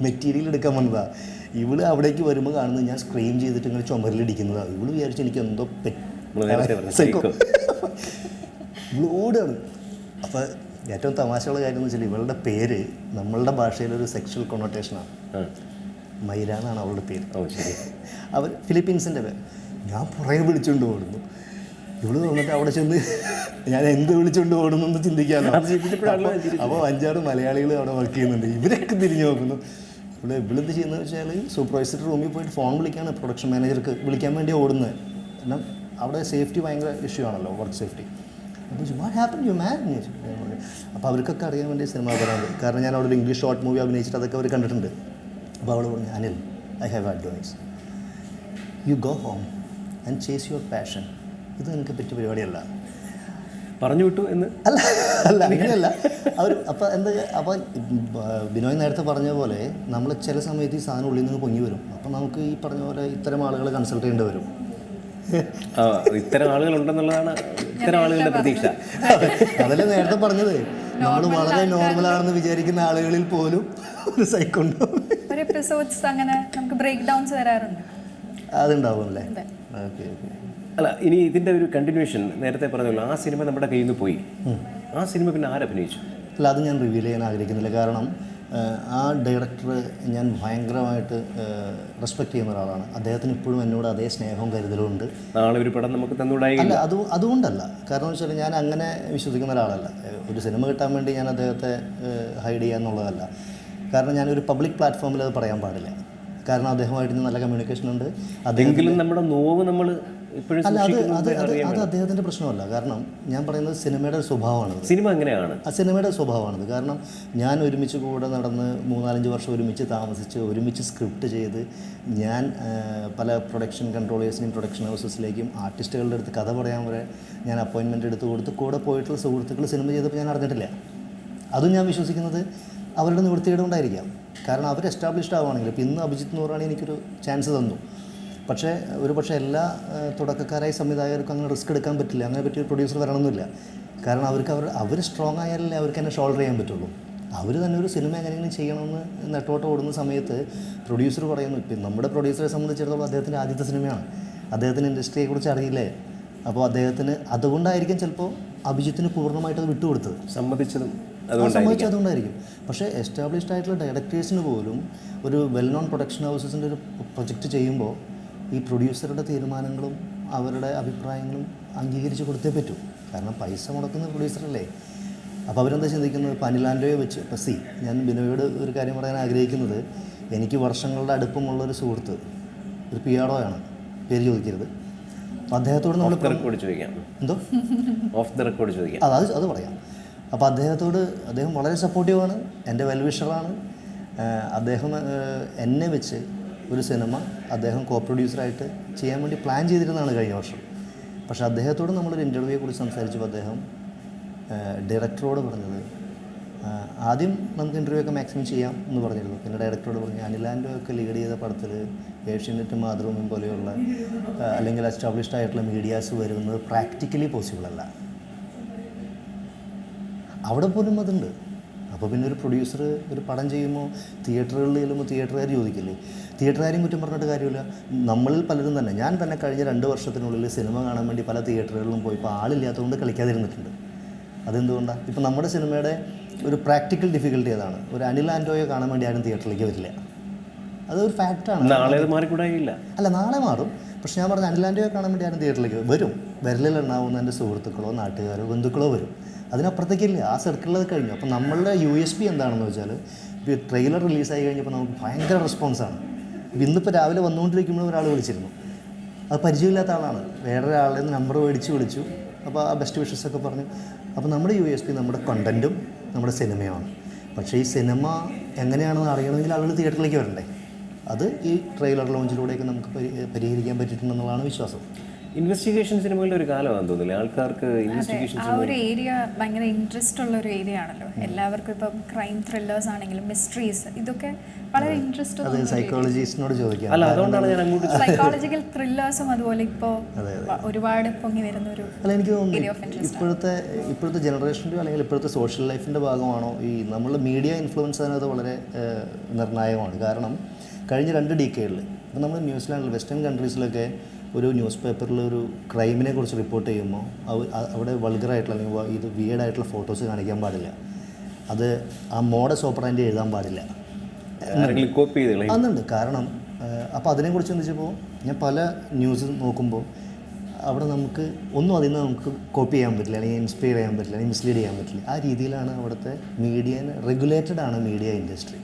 മെറ്റീരിയൽ എടുക്കാൻ വന്നതാണ് ഇവൾ അവിടേക്ക് വരുമ്പോൾ കാണുന്നത് ഞാൻ സ്ക്രീം ചെയ്തിട്ട് ഇങ്ങനെ ചുമരിലിടിക്കുന്നതാണ് ഇവൾ വിചാരിച്ച് എനിക്ക് എന്തോ പെ ഇവളോടാണ് അപ്പോൾ ഏറ്റവും തമാശയുള്ള കാര്യം എന്ന് വെച്ചാൽ ഇവളുടെ പേര് നമ്മളുടെ ഭാഷയിൽ ഒരു സെക്ഷൽ കൊണോട്ടേഷനാണ് മൈര എന്നാണ് അവളുടെ പേര്. അവർ ഫിലിപ്പീൻസിന്റെ പേര്. ഞാൻ പുറകെ വിളിച്ചുകൊണ്ട് ഓടുന്നു. ഇവൾ തോന്നിട്ട് അവിടെ ചെന്ന് ഞാൻ എന്ത് വിളിച്ചുകൊണ്ട് ഓടുന്നു എന്ന് ചിന്തിക്കാമല്ലോ. അപ്പോൾ അഞ്ചാറ് മലയാളികൾ അവിടെ വർക്ക് ചെയ്യുന്നുണ്ട്. ഇവരൊക്കെ തിരിഞ്ഞു നോക്കുന്നു. ഇവിടെ ഇവളെന്ത് ചെയ്യുന്നത് വെച്ചാൽ സൂപ്പർവൈസർ റൂമിൽ പോയിട്ട് ഫോൺ വിളിക്കാണ് പ്രൊഡക്ഷൻ മാനേജർക്ക് വിളിക്കാൻ വേണ്ടി ഓടുന്നത്. കാരണം അവിടെ സേഫ്റ്റി ഭയങ്കര ഇഷ്യൂ ആണല്ലോ work safety what happen you man അപ്പോൾ അവർക്കൊക്കെ അറിയാൻ വേണ്ടി സിനിമ പറയാറ് കാരണം ഞാൻ അവിടെ ഒരു ഇംഗ്ലീഷ് ഷോർട്ട് മൂവി അഭിനയിച്ചിട്ട് അതൊക്കെ അവർ കണ്ടിട്ടുണ്ട്. അപ്പോൾ അവൾ പറഞ്ഞു Anil I have advise you go home and chase your passion ഇത് നിനക്ക് പറ്റിയ പരിപാടിയല്ല. പറഞ്ഞു വിട്ടു എന്ന്? അല്ല അല്ല അങ്ങനെയല്ല. അവർ അപ്പോൾ എന്താ അപ്പോൾ ബിനോയ് നേരത്തെ പറഞ്ഞ പോലെ നമ്മൾ ചില സമയത്ത് ഈ സാധനം ഉള്ളിൽ നിന്ന് പൊങ്ങി വരും. അപ്പോൾ നമുക്ക് ഈ പറഞ്ഞ പോലെ ഇത്തരം ആളുകളെ കൺസൾട്ട് ചെയ്യേണ്ടി വരും. ഇത്തരം ആളുകൾ ഉണ്ടെന്നുള്ളതാണ് ഇത്തരം ആളുകളുടെ പ്രതീക്ഷ. അതല്ല നേരത്തെ പറഞ്ഞത്? നമ്മൾ വളരെ നോർമൽ ആണെന്ന് വിചാരിക്കുന്ന ആളുകളിൽ പോലും ഒരു സൈക്കോ ഒരു എപ്പിസോഡ്സ് അങ്ങനെ നമുക്ക് ബ്രേക്ക് ഡൗൺസ് വരാറുണ്ട്. അതുണ്ടാവും അല്ലേ അതെ. ഓക്കെ ഓക്കെ അല്ല ഇനി ഇതിന്റെ ഒരു കണ്ടിന്യൂഷൻ നേരത്തെ പറഞ്ഞല്ലോ ആ സിനിമ നമ്മുടെ കയ്യിൽ നിന്ന് പോയി ആ സിനിമ പിന്നെ ആരഭിനയിച്ചു അല്ല അത് ഞാൻ റിവീൽ ചെയ്യാൻ ആഗ്രഹിക്കുന്നില്ല. കാരണം ആ ഡയറക്ടർ ഞാൻ ഭയങ്കരമായിട്ട് റെസ്പെക്ട് ചെയ്യുന്ന ഒരാളാണ്. അദ്ദേഹത്തിന് ഇപ്പോഴും എന്നോട് അതേ സ്നേഹവും കരുതലും ഉണ്ട്. നാളെ ഒരു പടം നമുക്ക് തന്നുകൂടായി അല്ല അത് അതുകൊണ്ടല്ല. കാരണം വെച്ചാൽ ഞാൻ അങ്ങനെ വിശ്വസിക്കുന്ന ഒരാളല്ല. ഒരു സിനിമ കിട്ടാൻ വേണ്ടി ഞാൻ അദ്ദേഹത്തെ ഹൈഡ് ചെയ്യുക എന്നുള്ളതല്ല. കാരണം ഞാനൊരു പബ്ലിക് പ്ലാറ്റ്ഫോമിൽ അത് പറയാൻ പാടില്ല. കാരണം അദ്ദേഹമായിട്ട് നല്ല കമ്മ്യൂണിക്കേഷൻ ഉണ്ട്. അതെങ്കിലും നമ്മുടെ നോവ് നമ്മൾ അല്ല അത് അത് അത് അത് അദ്ദേഹത്തിന്റെ പ്രശ്നമല്ല. കാരണം ഞാൻ പറയുന്നത് സിനിമയുടെ സ്വഭാവമാണ് സിനിമ എങ്ങനെയാണ് ആ സിനിമയുടെ സ്വഭാവമാണത്. കാരണം ഞാൻ ഒരുമിച്ച് കൂടെ നടന്ന് മൂന്നാലഞ്ച് വർഷം ഒരുമിച്ച് താമസിച്ച് ഒരുമിച്ച് സ്ക്രിപ്റ്റ് ചെയ്ത് ഞാൻ പല പ്രൊഡക്ഷൻ കൺട്രോളേഴ്സിനെയും പ്രൊഡക്ഷൻ ഹൗസസിലേക്കും ആർട്ടിസ്റ്റുകളുടെ അടുത്ത് കഥ പറയാൻ വരെ ഞാൻ അപ്പോയിൻമെന്റ് എടുത്ത് കൊടുത്ത് കൂടെ പോയിട്ടുള്ള സുഹൃത്തുക്കൾ സിനിമ ചെയ്തപ്പോൾ ഞാൻ അറിഞ്ഞിട്ടില്ല. അതും ഞാൻ വിശ്വസിക്കുന്നത് അവരുടെ നിവൃത്തിയുടെ കൊണ്ടായിരിക്കാം. കാരണം അവർ എസ്റ്റാബ്ലിഷ്ഡ് ആവുകയാണെങ്കിൽ ഇപ്പോൾ ഇന്ന് അഭിജിത്ത് എന്ന് പറയുകയാണെങ്കിൽ എനിക്കൊരു ചാൻസ് തന്നു. പക്ഷേ ഒരു പക്ഷേ എല്ലാ തുടക്കക്കാരായ സംവിധായകർക്കും അങ്ങനെ റിസ്ക് എടുക്കാൻ പറ്റില്ല. അങ്ങനെ പറ്റിയ പ്രൊഡ്യൂസർ വരണമെന്നില്ല. കാരണം അവർക്ക് അവർ അവർ സ്ട്രോങ് ആയാലല്ലേ അവർക്ക് തന്നെ ഷോൾഡർ ചെയ്യാൻ പറ്റുള്ളൂ. അവർ തന്നെ ഒരു സിനിമ എങ്ങനെയെങ്കിലും ചെയ്യണമെന്ന് നെട്ടോട്ട് ഓടുന്ന സമയത്ത് പ്രൊഡ്യൂസർ പറയുന്നു ഇപ്പം നമ്മുടെ പ്രൊഡ്യൂസറെ സംബന്ധിച്ചിടത്തോളം അദ്ദേഹത്തിന്റെ ആദ്യത്തെ സിനിമയാണ് അദ്ദേഹത്തിന് ഇൻഡസ്ട്രിയെക്കുറിച്ച് അറിയില്ലേ? അപ്പോൾ അദ്ദേഹത്തിന് അതുകൊണ്ടായിരിക്കും ചിലപ്പോൾ അഭിജിത്തിന് പൂർണമായിട്ട് അത് വിട്ടുകൊടുത്തത്. സമ്മതിച്ചതും സംഭവിച്ചത് അതുകൊണ്ടായിരിക്കും. പക്ഷേ എസ്റ്റാബ്ലിഷ്ഡ് ആയിട്ടുള്ള ഡയറക്ടേഴ്സിന് പോലും ഒരു വെൽ നോൺ പ്രൊഡക്ഷൻ ഹൗസസിന്റെ ഒരു പ്രൊജക്റ്റ് ചെയ്യുമ്പോൾ ഈ പ്രൊഡ്യൂസറുടെ തീരുമാനങ്ങളും അവരുടെ അഭിപ്രായങ്ങളും അംഗീകരിച്ച് കൊടുത്തേ പറ്റൂ. കാരണം പൈസ മുടക്കുന്ന പ്രൊഡ്യൂസറല്ലേ അപ്പോൾ അവരെന്താ ചിന്തിക്കുന്നത്? ഇപ്പോൾ അനിലാൻഡോയെ വെച്ച് ഇപ്പോൾ സി ഞാൻ ബിനോയോട് ഒരു കാര്യം പറയാൻ ആഗ്രഹിക്കുന്നത്. എനിക്ക് വർഷങ്ങളുടെ അടുപ്പമുള്ള ഒരു സുഹൃത്ത് ഒരു ആണ്. പേര് ചോദിക്കരുത്. അപ്പോൾ അദ്ദേഹത്തോട് നമ്മൾ റെക്കോർഡ് ചോദിക്കാം. എന്തോ? ഓഫ് ദ റെക്കോർഡ് ചോദിക്കാം. അത് അത് പറയാം. അപ്പോൾ അദ്ദേഹത്തോട് അദ്ദേഹം വളരെ സപ്പോർട്ടീവാണ് എന്റെ വെൽവിഷറാണ് അദ്ദേഹം എന്നെ വെച്ച് ഒരു സിനിമ അദ്ദേഹം കോ പ്രൊഡ്യൂസറായിട്ട് ചെയ്യാൻ വേണ്ടി പ്ലാൻ ചെയ്തിരുന്നതാണ് കഴിഞ്ഞ വർഷം. പക്ഷേ അദ്ദേഹത്തോട് നമ്മളൊരു ഇന്റർവ്യൂയെ കുറിച്ച് സംസാരിച്ചപ്പോൾ അദ്ദേഹം ഡയറക്ടറോട് പറഞ്ഞത് ആദ്യം നമുക്ക് ഇന്റർവ്യൂ ഒക്കെ മാക്സിമം ചെയ്യാം എന്ന് പറഞ്ഞിരുന്നു. പിന്നെ ഡയറക്ടറോട് പറഞ്ഞു അനിലാന്റെ ഒക്കെ ലീഡ് ചെയ്ത പടത്തിൽ ഏഷ്യനെറ്റ് മാതൃഭൂമി പോലെയുള്ള അല്ലെങ്കിൽ എസ്റ്റാബ്ലിഷ്ഡ് ആയിട്ടുള്ള മീഡിയാസ് വരുന്നത് പ്രാക്ടിക്കലി പോസിബിൾ അല്ല. അവിടെ പോലും അതുണ്ട്. അപ്പോൾ പിന്നെ ഒരു പ്രൊഡ്യൂസർ ഒരു പടം ചെയ്യുമ്പോൾ തിയേറ്ററുകളിൽ ചെല്ലുമ്പോൾ തിയേറ്ററുകാർ ചോദിക്കില്ലേ തിയേറ്ററുകാരും കുറ്റം പറഞ്ഞിട്ട് കാര്യമില്ല. നമ്മളിൽ പലരും തന്നെ ഞാൻ തന്നെ കഴിഞ്ഞ രണ്ട് വർഷത്തിനുള്ളിൽ സിനിമ കാണാൻ വേണ്ടി പല തിയേറ്ററുകളിലും പോയി ഇപ്പോൾ ആളില്ലാത്തതുകൊണ്ട് കളിക്കാതിരുന്നിട്ടുണ്ട്. അതെന്തുകൊണ്ടാണ് ഇപ്പം നമ്മുടെ സിനിമയുടെ ഒരു പ്രാക്ടിക്കൽ ഡിഫിക്കൽട്ടി അതാണ് ഒരു അനിൽ ആൻഡോയെ കാണാൻ വേണ്ടി ആരും തിയേറ്ററിലേക്ക് വരില്ല. അതൊരു ഫാക്റ്റാണ് നാളെ മാറിക്കൂടായില്ല. അല്ല നാളെ മാറും. പക്ഷെ ഞാൻ പറഞ്ഞ അനിലാൻഡോയെ കാണാൻ വേണ്ടി ആരും തിയേറ്ററിലേക്ക് വരും. വിരലിലുണ്ടാവുന്ന എന്റെ സുഹൃത്തുക്കളോ നാട്ടുകാരോ ബന്ധുക്കളോ വരും. അതിനപ്പുറത്തേക്കില്ല. ആ സർക്കിളിൽ അത് കഴിഞ്ഞു. അപ്പം നമ്മളുടെ യു എസ് പി എന്താണെന്ന് വെച്ചാൽ ഇപ്പോൾ ട്രെയിലർ റിലീസായി കഴിഞ്ഞപ്പോൾ നമുക്ക് ഭയങ്കര റെസ്പോൺസാണ് ഇന്നിപ്പോൾ രാവിലെ വന്നുകൊണ്ടിരിക്കുമ്പോൾ ഒരാൾ വിളിച്ചിരുന്നു. അത് പരിചയമില്ലാത്ത ആളാണ്. വേറൊരാളുടെ നമ്പർ മേടിച്ച് വിളിച്ചു. അപ്പോൾ ആ ബെസ്റ്റ് വിഷസ് ഒക്കെ പറഞ്ഞു. അപ്പോൾ നമ്മുടെ യു എസ് പി നമ്മുടെ കണ്ടന്റും നമ്മുടെ സിനിമയാണ് പക്ഷേ ഈ സിനിമ എങ്ങനെയാണെന്ന് അറിയണമെങ്കിൽ ആളുകൾ തിയേറ്ററിലേക്ക് വരണ്ടേ? അത് ഈ ട്രെയിലർ ലോഞ്ചിലൂടെയൊക്കെ നമുക്ക് പരിഹരിക്കാൻ പറ്റിയിട്ടുണ്ടെന്നുള്ളതാണ് വിശ്വാസം. ഇൻവെസ്റ്റിഗേഷൻ സിനിമകളുടെ ഒരു കാലമാണെന്ന് തോന്നുന്നില്ല ആൾക്കാർക്ക് ഇൻവെസ്റ്റിഗേഷൻ ആ ഒരു ഏരിയ ഭയങ്കര ഇൻട്രസ്റ്റ് ഉള്ള ഒരു ഏരിയ ആണല്ലോ. എല്ലാവർക്കും ഇപ്പം ക്രൈം ത്രില്ലേഴ്സ് ആണെങ്കിലും മിസ്റ്ററീസ് ഇതൊക്കെ വളരെ ഇൻട്രസ്റ്റ് അത് സൈക്കോളജിസ്റ്റിനോട് ചോദിക്കാം. അല്ല അതുകൊണ്ടാണ് ഞാൻ അങ്ങോട്ട് സൈക്കോളജിക്കൽ ത്രില്ലേഴ്സും അതുപോലെ ഇപ്പോൾ ഒരുപാട് പൊങ്ങി വരുന്ന ഒരു അല്ല എനിക്ക് തോന്നുന്നു ഇപ്പോഴത്തെ ഇപ്പോഴത്തെ ജനറേഷന്റെ അല്ലെങ്കിൽ ഇപ്പോഴത്തെ സോഷ്യൽ ലൈഫിന്റെ ഭാഗമാണോ ഈ നമ്മൾ മീഡിയ ഇൻഫ്ലുവൻസ് അതിനകത്ത് വളരെ നിർണായകമാണ്. കാരണം കഴിഞ്ഞ രണ്ട് ഡീക്കേഡിൽ ഇപ്പം നമ്മൾ ന്യൂസിലാൻഡിൽ വെസ്റ്റേൺ കൺട്രീസിലൊക്കെ ഒരു ന്യൂസ് പേപ്പറിൽ ഒരു ക്രൈമിനെ കുറിച്ച് റിപ്പോർട്ട് ചെയ്യുമ്പോൾ അവ- അവിടെ വൾഗറായിട്ടുള്ള അല്ലെങ്കിൽ ഇത് വിയേഡായിട്ടുള്ള ഫോട്ടോസ് കാണിക്കാൻ പാടില്ല. അത് ആ മോഡസ് ഓപ്പറാന്റെ എഴുതാൻ പാടില്ല. കോപ്പി അന്നുണ്ട്. കാരണം അപ്പോൾ അതിനെക്കുറിച്ച് ചിന്തിച്ചപ്പോൾ ഞാൻ പല ന്യൂസ് നോക്കുമ്പോൾ അവിടെ നമുക്ക് ഒന്നും അതിൽ നിന്ന് നമുക്ക് കോപ്പി ചെയ്യാൻ പറ്റില്ല അല്ലെങ്കിൽ ഇൻസ്പയർ ചെയ്യാൻ പറ്റില്ല അല്ലെങ്കിൽ മിസ്ലീഡ് ചെയ്യാൻ പറ്റില്ല. ആ രീതിയിലാണ് അവിടുത്തെ മീഡിയ റെഗുലേറ്റഡ് ആണ് മീഡിയ ഇൻഡസ്ട്രി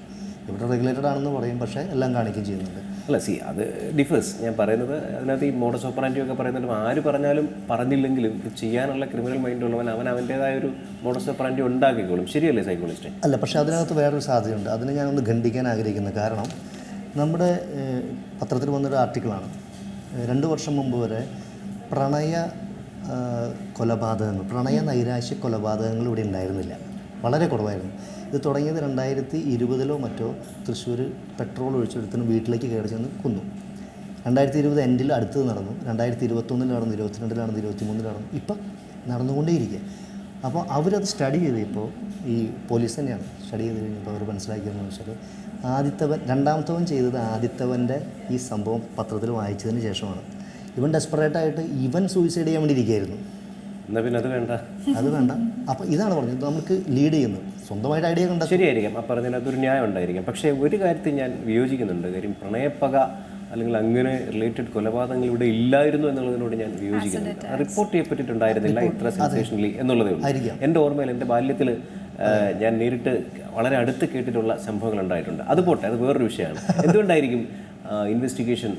ഇവിടെ റെഗുലേറ്റഡ് ആണെന്ന് പറയും പക്ഷേ എല്ലാം കാണിക്കുകയും ചെയ്യുന്നുണ്ട്. അല്ല സി അത് ഡിഫേഴ്സ് ഞാൻ പറയുന്നത് അതിനകത്ത് ഈ മോഡസ് ഓപ്പറാന്റി ഒക്കെ പറയുന്നത് ആര് പറഞ്ഞാലും പറഞ്ഞില്ലെങ്കിലും ചെയ്യാനുള്ള ക്രിമിനൽ മൈൻഡ് ഉള്ളവൻ അവൻ അവന്റേതായ ഒരു മോഡസ് ഓപ്പറാന്റി ഉണ്ടാക്കിക്കോളും. ശരിയല്ലേ സൈക്കോളജിസ്റ്റ് അല്ല പക്ഷേ അതിനകത്ത് വേറൊരു സാധ്യതയുണ്ട്. അതിനെ ഞാനൊന്ന് ഖണ്ഡിക്കാൻ ആഗ്രഹിക്കുന്നത് കാരണം നമ്മുടെ പത്രത്തിൽ വന്നൊരു ആർട്ടിക്കിളാണ് രണ്ട് വർഷം മുമ്പ് വരെ പ്രണയ കൊലപാതകങ്ങൾ പ്രണയ നൈരാശ്യ കൊലപാതകങ്ങൾ ഇവിടെ ഉണ്ടായിരുന്നില്ല. വളരെ കുറവായിരുന്നു. ഇത് തുടങ്ങിയത് രണ്ടായിരത്തി ഇരുപതിലോ മറ്റോ തൃശ്ശൂർ പെട്രോൾ ഒഴിച്ചെടുത്തിന് വീട്ടിലേക്ക് കയറി ചെന്ന് കൊന്നു. രണ്ടായിരത്തി ഇരുപത് എൻഡിൽ അടുത്തത് നടന്നു. രണ്ടായിരത്തി ഇരുപത്തൊന്നിൽ നടന്നു ഇരുപത്തിരണ്ടിൽ നടന്നു ഇരുപത്തി മൂന്നിൽ നടന്നു. ഇപ്പം നടന്നുകൊണ്ടേയിരിക്കുക അപ്പോൾ അവരത് സ്റ്റഡി ചെയ്തപ്പോൾ ഈ പോലീസ് തന്നെയാണ് സ്റ്റഡി ചെയ്ത് കഴിഞ്ഞപ്പോൾ അവർ മനസ്സിലാക്കിയതെന്ന് വെച്ചാൽ ആദിത്തവൻ രണ്ടാമത്തവൻ ചെയ്തത് ആദിത്തവന്റെ ഈ സംഭവം പത്രത്തിൽ വായിച്ചതിന് ശേഷമാണ്. ഇവൻ ഡെസ്പെറേറ്റായിട്ട് ഇവൻ സൂയിസൈഡ് ചെയ്യാൻ വേണ്ടി ഇരിക്കുകയായിരുന്നു. എന്നാൽ പിന്നെ അത് വേണ്ട. അത് വേണ്ട. അപ്പോൾ ഇതാണ് പറഞ്ഞത്. നമുക്ക് ലീഡ് ചെയ്യുന്നത്. സ്വന്തമായിട്ട് ഐഡിയ കണ്ട ശരിയായിരിക്കും. ആ പറഞ്ഞതിനകത്ത് ഒരു ന്യായം ഉണ്ടായിരിക്കാം. പക്ഷേ ഒരു കാര്യത്തിൽ ഞാൻ വിയോജിക്കുന്നുണ്ട്. കാര്യം പ്രണയപ്പക അല്ലെങ്കിൽ അങ്ങനെ റിലേറ്റഡ് കൊലപാതകങ്ങൾ ഇവിടെ ഇല്ലായിരുന്നു എന്നുള്ളതിനോട് ഞാൻ വിയോജിക്കുന്നുണ്ട് റിപ്പോർട്ട് ചെയ്യപ്പെട്ടിട്ടുണ്ടായിരുന്നില്ല ഇത്ര സെൻസേഷനലി എന്നുള്ളതേ ഉള്ളൂ. എന്റെ ഓർമ്മയിൽ എന്റെ ബാല്യത്തിൽ ഞാൻ നേരിട്ട് വളരെ അടുത്ത് കേട്ടിട്ടുള്ള സംഭവങ്ങൾ ഉണ്ടായിട്ടുണ്ട്. അത് പോട്ടെ അത് വേറൊരു വിഷയമാണ്. എന്തുകൊണ്ടായിരിക്കും ഇൻവെസ്റ്റിഗേഷൻ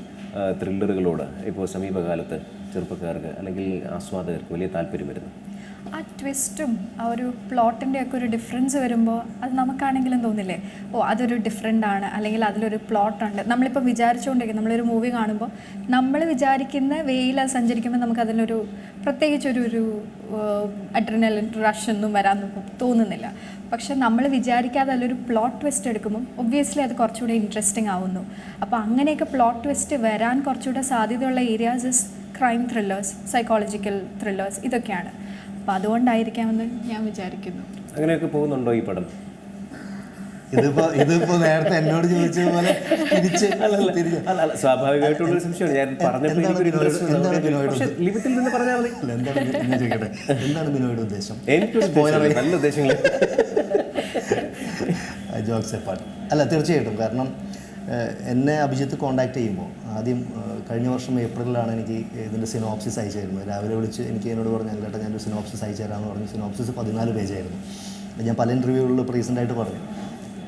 ത്രില്ലറുകളോട് ഇപ്പോൾ സമീപകാലത്ത് ചെറുപ്പക്കാർക്ക് അല്ലെങ്കിൽ ആസ്വാദകർക്ക് വലിയ താല്പര്യം വരുന്നു ആ ട്വിസ്റ്റും ആ ഒരു പ്ലോട്ടിന്റെ ഒക്കെ ഒരു ഡിഫറൻസ് വരുമ്പോൾ അത് നമുക്കാണെങ്കിലും തോന്നില്ലേ? ഓ അതൊരു ഡിഫറെന്റ് ആണ് അല്ലെങ്കിൽ അതിലൊരു പ്ലോട്ടുണ്ട് നമ്മളിപ്പോൾ വിചാരിച്ചുകൊണ്ടിരിക്കും നമ്മളൊരു മൂവി കാണുമ്പോൾ നമ്മൾ വിചാരിക്കുന്ന വേയിൽ അത് സഞ്ചരിക്കുമ്പോൾ നമുക്ക് അതിലൊരു പ്രത്യേകിച്ചൊരു ഒരു അഡ്രിനൽ റഷ് ഒന്നും വരാൻ തോന്നുന്നില്ല. പക്ഷെ നമ്മൾ വിചാരിക്കാതെ അതിലൊരു പ്ലോട്ട് ട്വിസ്റ്റ് എടുക്കുമ്പോൾ ഒബ്വിയസ്ലി അത് കുറച്ചുകൂടെ ഇൻട്രസ്റ്റിംഗ് ആവുന്നു. അപ്പോൾ അങ്ങനെയൊക്കെ പ്ലോട്ട് ട്വിസ്റ്റ് വരാൻ കുറച്ചുകൂടെ സാധ്യതയുള്ള areas is crime thrillers psychological thrillers ഇതൊക്കെയാണ്. അപ്പോൾ അതുകൊണ്ടായിരിക്കാമെന്ന് ഞാൻ വിചാരിക്കുന്നു. അങ്ങനെയൊക്കെ പോകുന്നുണ്ടോ ഈ പടം? ഇതിപ്പോ ഇതിപ്പോ നേരത്തെ എന്നോട് ചോദിച്ച പോലെ തിരിച്ച് അല്ല സ്വാഭാവികമായിട്ടുള്ള ഒരു സംശയമാണ്. ഞാൻ പറഞ്ഞപ്പോൾ ലിമിറ്റിൽ നിന്ന് പറഞ്ഞാൽ മതി. അല്ല, എന്താണ് ചോദിക്കട്ടെ. എന്താണ് ബിനോയുടെ ഉദ്ദേശം? എനിക്കൊരു നല്ല ഉദ്ദേശങ്ങൾ ജോക്സ് അല്ല തീർച്ചയായിട്ടും. കാരണം എന്നെ അഭിജിത്ത് കോണ്ടാക്ട് ചെയ്യുമ്പോൾ ആദ്യം കഴിഞ്ഞ വർഷം ഏപ്രിലാണ് എനിക്ക് ഇതിന്റെ സിനോപ്സിസ് അയച്ചു തരുന്നത്. രാവിലെ വിളിച്ച് എനിക്ക് എന്നോട് പറഞ്ഞു അല്ലേട്ടാ ഞാനൊരു സിനോപ്സിസ് അയച്ചു തരാമെന്ന് പറഞ്ഞു. സിനോപ്സിസ് പതിനാല് പേജായിരുന്നു ഞാൻ പല ഇന്റർവ്യൂകളിൽ റീസെന്റ് ആയിട്ട് പറഞ്ഞു.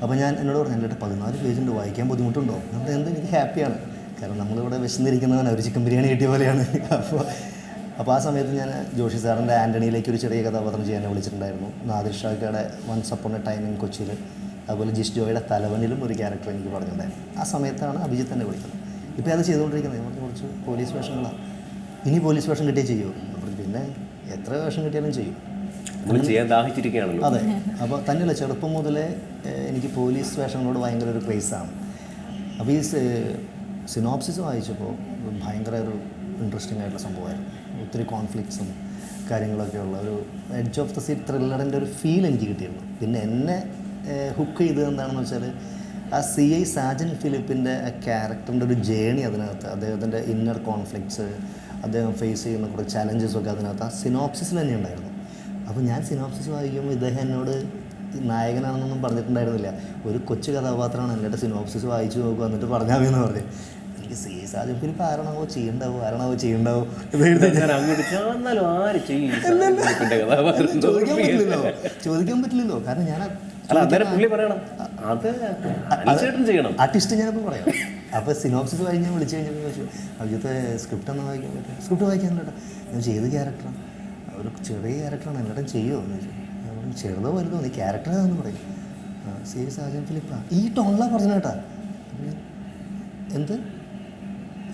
അപ്പോൾ ഞാൻ എന്നോട് പറഞ്ഞു അല്ലേട്ടാ പതിനാല് പേജുണ്ട് വായിക്കാൻ ബുദ്ധിമുട്ടുണ്ടോ? എന്നിട്ട് എന്ത് എനിക്ക് ഹാപ്പിയാണ് കാരണം നമ്മളിവിടെ വിശന്നിരിക്കുന്നതാണ് ഒരു ചിക്കൻ ബിരിയാണി കിട്ടിയ പോലെയാണ്. അപ്പോൾ അപ്പോൾ ആ സമയത്ത് ഞാൻ ജോഷി സാറിന്റെ ആന്റണിയിലേക്ക് ഒരു ചെറിയ കഥാപാത്രം ചെയ്യാനെ വിളിച്ചിട്ടുണ്ടായിരുന്നു. Nadir ഷാക്കയുടെ once upon a time in കൊച്ചിയിൽ. അതുപോലെ ജിസ് ജോയുടെ തലവനിലും ഒരു ക്യാരക്ടർ എനിക്ക് പറഞ്ഞിട്ടുണ്ടായിരുന്നു ആ സമയത്താണ് അഭിജിത്ത് തന്നെ വിളിക്കുന്നത് ഇപ്പോൾ അത് ചെയ്തുകൊണ്ടിരിക്കുന്നത്. നമുക്ക് കുറച്ച് പോലീസ് വേഷങ്ങളാണ് ഇനി പോലീസ് വേഷം കിട്ടിയേ ചെയ്യൂ. അപ്പോൾ പിന്നെ എത്ര വേഷം കിട്ടിയാലും ചെയ്യും. ചെയ്യാൻ ദാഹിച്ചിരിക്കുകയാണല്ലോ. അതെ. അപ്പോൾ തന്നെയല്ല ചെറുപ്പം മുതലേ എനിക്ക് പോലീസ് വേഷങ്ങളോട് ഭയങ്കര ഒരു ക്രേസാണ് അപ്പോൾ ഈ സിനോപ്സിസ് വായിച്ചപ്പോൾ ഭയങ്കര ഒരു ഇൻട്രസ്റ്റിംഗ് ആയിട്ടുള്ള സംഭവമായിരുന്നു. ഒത്തിരി കോൺഫ്ലിക്ട്സും കാര്യങ്ങളൊക്കെ ഉള്ള ഒരു എഡ്ജ് ഓഫ് ദ സീറ്റ് ത്രില്ലറിന്റെ ഒരു ഫീൽ എനിക്ക് കിട്ടിയിരുന്നു. പിന്നെ എന്നെ ഹുക്ക് ചെയ്തത് എന്താണെന്ന് വെച്ചാൽ ആ സി ഐ സാജൻ ഫിലിപ്പിന്റെ ആ ക്യാരക്ടറിന്റെ ഒരു ജേണി അതിനകത്ത് അദ്ദേഹത്തിന്റെ ഇന്നർ കോൺഫ്ലിക്ട്സ് അദ്ദേഹം ഫേസ് ചെയ്യുന്ന കുറേ ചലഞ്ചസൊക്കെ അതിനകത്ത് ആ സിനോപ്സിസിൽ തന്നെ ഉണ്ടായിരുന്നു. അപ്പോൾ ഞാൻ സിനോപ്സിസ് വായിക്കുമ്പോൾ ഇദ്ദേഹം എന്നോട് നായകനാണെന്നൊന്നും പറഞ്ഞിട്ടുണ്ടായിരുന്നില്ല. ഒരു കൊച്ചു കഥാപാത്രമാണ് എന്നിട്ട് സിനോപ്സിസ് വായിച്ചു നോക്കുക എന്നിട്ട് പറഞ്ഞാൽ മതി എന്ന് പറഞ്ഞു. എനിക്ക് സി ഐ സാജൻ ഫിലിപ്പ് ആരാണാവോ ചെയ്യണ്ടാവോ ആരാണാവോ ചെയ്യണ്ടാവോ ചോദിക്കാൻ പറ്റില്ലല്ലോ. ചോദിക്കാൻ പറ്റില്ലല്ലോ. കാരണം ഞാൻ അല്ല അന്നേരം ചെയ്യണം. ആർട്ടിസ്റ്റ് ടിസ്റ്റ് ഞാനിപ്പോൾ പറയാം. അപ്പോൾ സിനോപ്സിസ് വായിക്കാൻ വിളിച്ചു കഴിഞ്ഞപ്പോൾ ചോദിച്ചു അവിടുത്തെ സ്ക്രിപ്റ്റ് ഒന്ന് വായിക്കാൻ പറ്റും? സ്ക്രിപ്റ്റ് വായിക്കാൻ കേട്ടോ. ഞാൻ ചെയ്ത് ക്യാരക്ടറാണ് ഒരു ചെറിയ ക്യാരക്ടറാണ് എല്ലാവരും ചെയ്യുമോ എന്ന് ചോദിച്ചു. ചെറുതോ വലുതോ? നീ ക്യാരക്ടറാന്ന് പറയും. സീരിയസ് സാജൻ ഫിലിപ്പാ. ഈ ടോണിലാണ് പറഞ്ഞ കേട്ടാ. എന്ത്?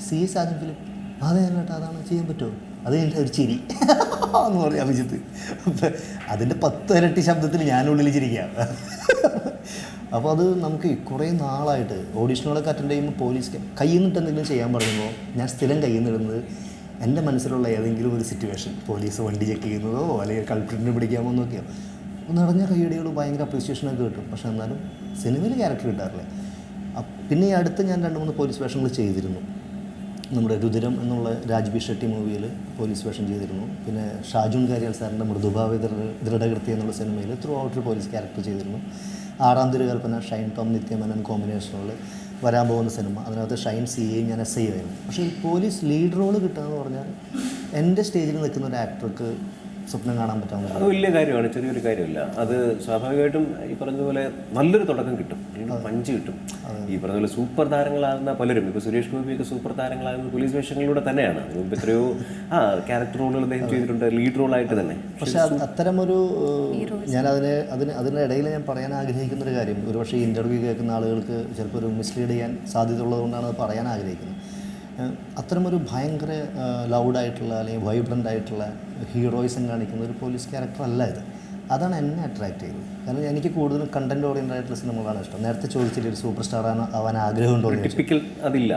സി സാജൻ ഫിലിപ്പ്. അതെ കേട്ടോ. അതാണ് ചെയ്യാൻ പറ്റുമോ? അത് കഴിഞ്ഞിട്ട് ഒരു ചിരി. എന്ന് പറയും അഭിജിത്ത്. അതിന്റെ പത്ത് ഇരട്ടി ശബ്ദത്തിൽ ഞാൻ ചിരിക്കാം അപ്പോൾ അത് നമുക്ക് കുറേ നാളായിട്ട് ഓഡീഷനുകളൊക്കെ അറ്റൻഡ് ചെയ്യുമ്പോൾ പോലീസ് കയ്യിൽ നിന്നിട്ട് എന്തെങ്കിലും ചെയ്യാൻ പറയുമ്പോൾ ഞാൻ സ്ഥിരം കയ്യിൽ നിന്നിടുന്നത് എന്റെ മനസ്സിലുള്ള ഏതെങ്കിലും ഒരു സിറ്റുവേഷൻ പോലീസ് വണ്ടി ചെക്ക് ചെയ്യുന്നതോ അല്ലെങ്കിൽ കൾപ്രിറ്റിനെ പിടിക്കാമോ എന്നൊക്കെയോ നിറഞ്ഞ കൈയടികൾ ഭയങ്കര അപ്രീസിയേഷനൊക്കെ കിട്ടും. പക്ഷെ എന്നാലും സിനിമയിൽ ക്യാരക്ടർ കിട്ടാറില്ല. പിന്നെ ഈ അടുത്ത് ഞാൻ രണ്ട് മൂന്ന് പോലീസ് വേഷങ്ങൾ ചെയ്തിരുന്നു. നമ്മുടെ രുദിരം എന്നുള്ള രാജ്ബി ഷെട്ടി മൂവിയിൽ പോലീസ് വേഷം ചെയ്തിരുന്നു. പിന്നെ ഷാജുൻ കാരിയാൽ സാറിന്റെ മൃദുഭാവി ദൃഢ- ദൃഢകൃതി എന്നുള്ള സിനിമയിൽ ത്രൂ ഔട്ട് പോലീസ് ക്യാരക്ടർ ചെയ്തിരുന്നു. ആറാം തിരുകൽപ്പന ഷൈൻ ടോം നിത്യമനൻ കോമ്പിനേഷനിൽ വരാൻ പോകുന്ന സിനിമ. അതിനകത്ത് ഷൈൻ സി എയും ഞാൻ എസ് ഐ ആയിരുന്നു പക്ഷേ ഈ പോലീസ് ലീഡ് റോൾ കിട്ടുക എന്ന് പറഞ്ഞാൽ എന്റെ സ്റ്റേജിൽ നിൽക്കുന്ന ഒരു ആക്ടർക്ക് സ്വപ്നം കാണാൻ പറ്റാവുന്ന അത് വലിയ കാര്യമാണ് ചെറിയൊരു കാര്യമല്ല. അത് സ്വാഭാവികമായിട്ടും ഈ പറഞ്ഞതുപോലെ നല്ലൊരു തുടക്കം കിട്ടും. പഞ്ച് കിട്ടും. ഈ പറഞ്ഞതുപോലെ സൂപ്പർ താരങ്ങളാകുന്ന പലരും ഇപ്പോൾ സുരേഷ് ഗോപിയൊക്കെ സൂപ്പർ താരങ്ങളാകുന്ന പോലീസ് വേഷങ്ങളിലൂടെ തന്നെയാണ്. അതിന് മുമ്പ് എത്രയോ ആ ക്യാരക്ടർ റോളുകൾ അദ്ദേഹം ചെയ്തിട്ടുണ്ട് ലീഡ് റോളായിട്ട് തന്നെ. പക്ഷെ അത് അത്തരമൊരു ഞാൻ അതിന് അതിന് അതിനിടയിൽ ഞാൻ പറയാൻ ആഗ്രഹിക്കുന്ന ഒരു കാര്യം. ഒരുപക്ഷെ ഈ ഇന്റർവ്യൂ കേൾക്കുന്ന ആളുകൾക്ക് ചിലപ്പോൾ ഒരു മിസ്ലീഡ് ചെയ്യാൻ സാധ്യതയുള്ളതുകൊണ്ടാണ് അത് പറയാൻ ആഗ്രഹിക്കുന്നത്. അത്തരമൊരു ഭയങ്കര ലൗഡായിട്ടുള്ള അല്ലെങ്കിൽ വൈബ്രന്റ് ആയിട്ടുള്ള ഹീറോയിസം കാണിക്കുന്ന ഒരു പോലീസ് ക്യാരക്ടർ അല്ല ഇത്. അതാണ് എന്നെ അട്രാക്ട് ചെയ്തത് കാരണം എനിക്ക് കൂടുതലും കണ്ടന്റ് ഓറിയന്റഡ് ആയിട്ടുള്ള സിനിമകളാണ് ഇഷ്ടം. നേരത്തെ ചോദിച്ചില്ല ഒരു സൂപ്പർ സ്റ്റാർ ആണ് അവൻ ആഗ്രഹമുണ്ടോ എന്ന് ടിപ്പിക്കൽ അതില്ല.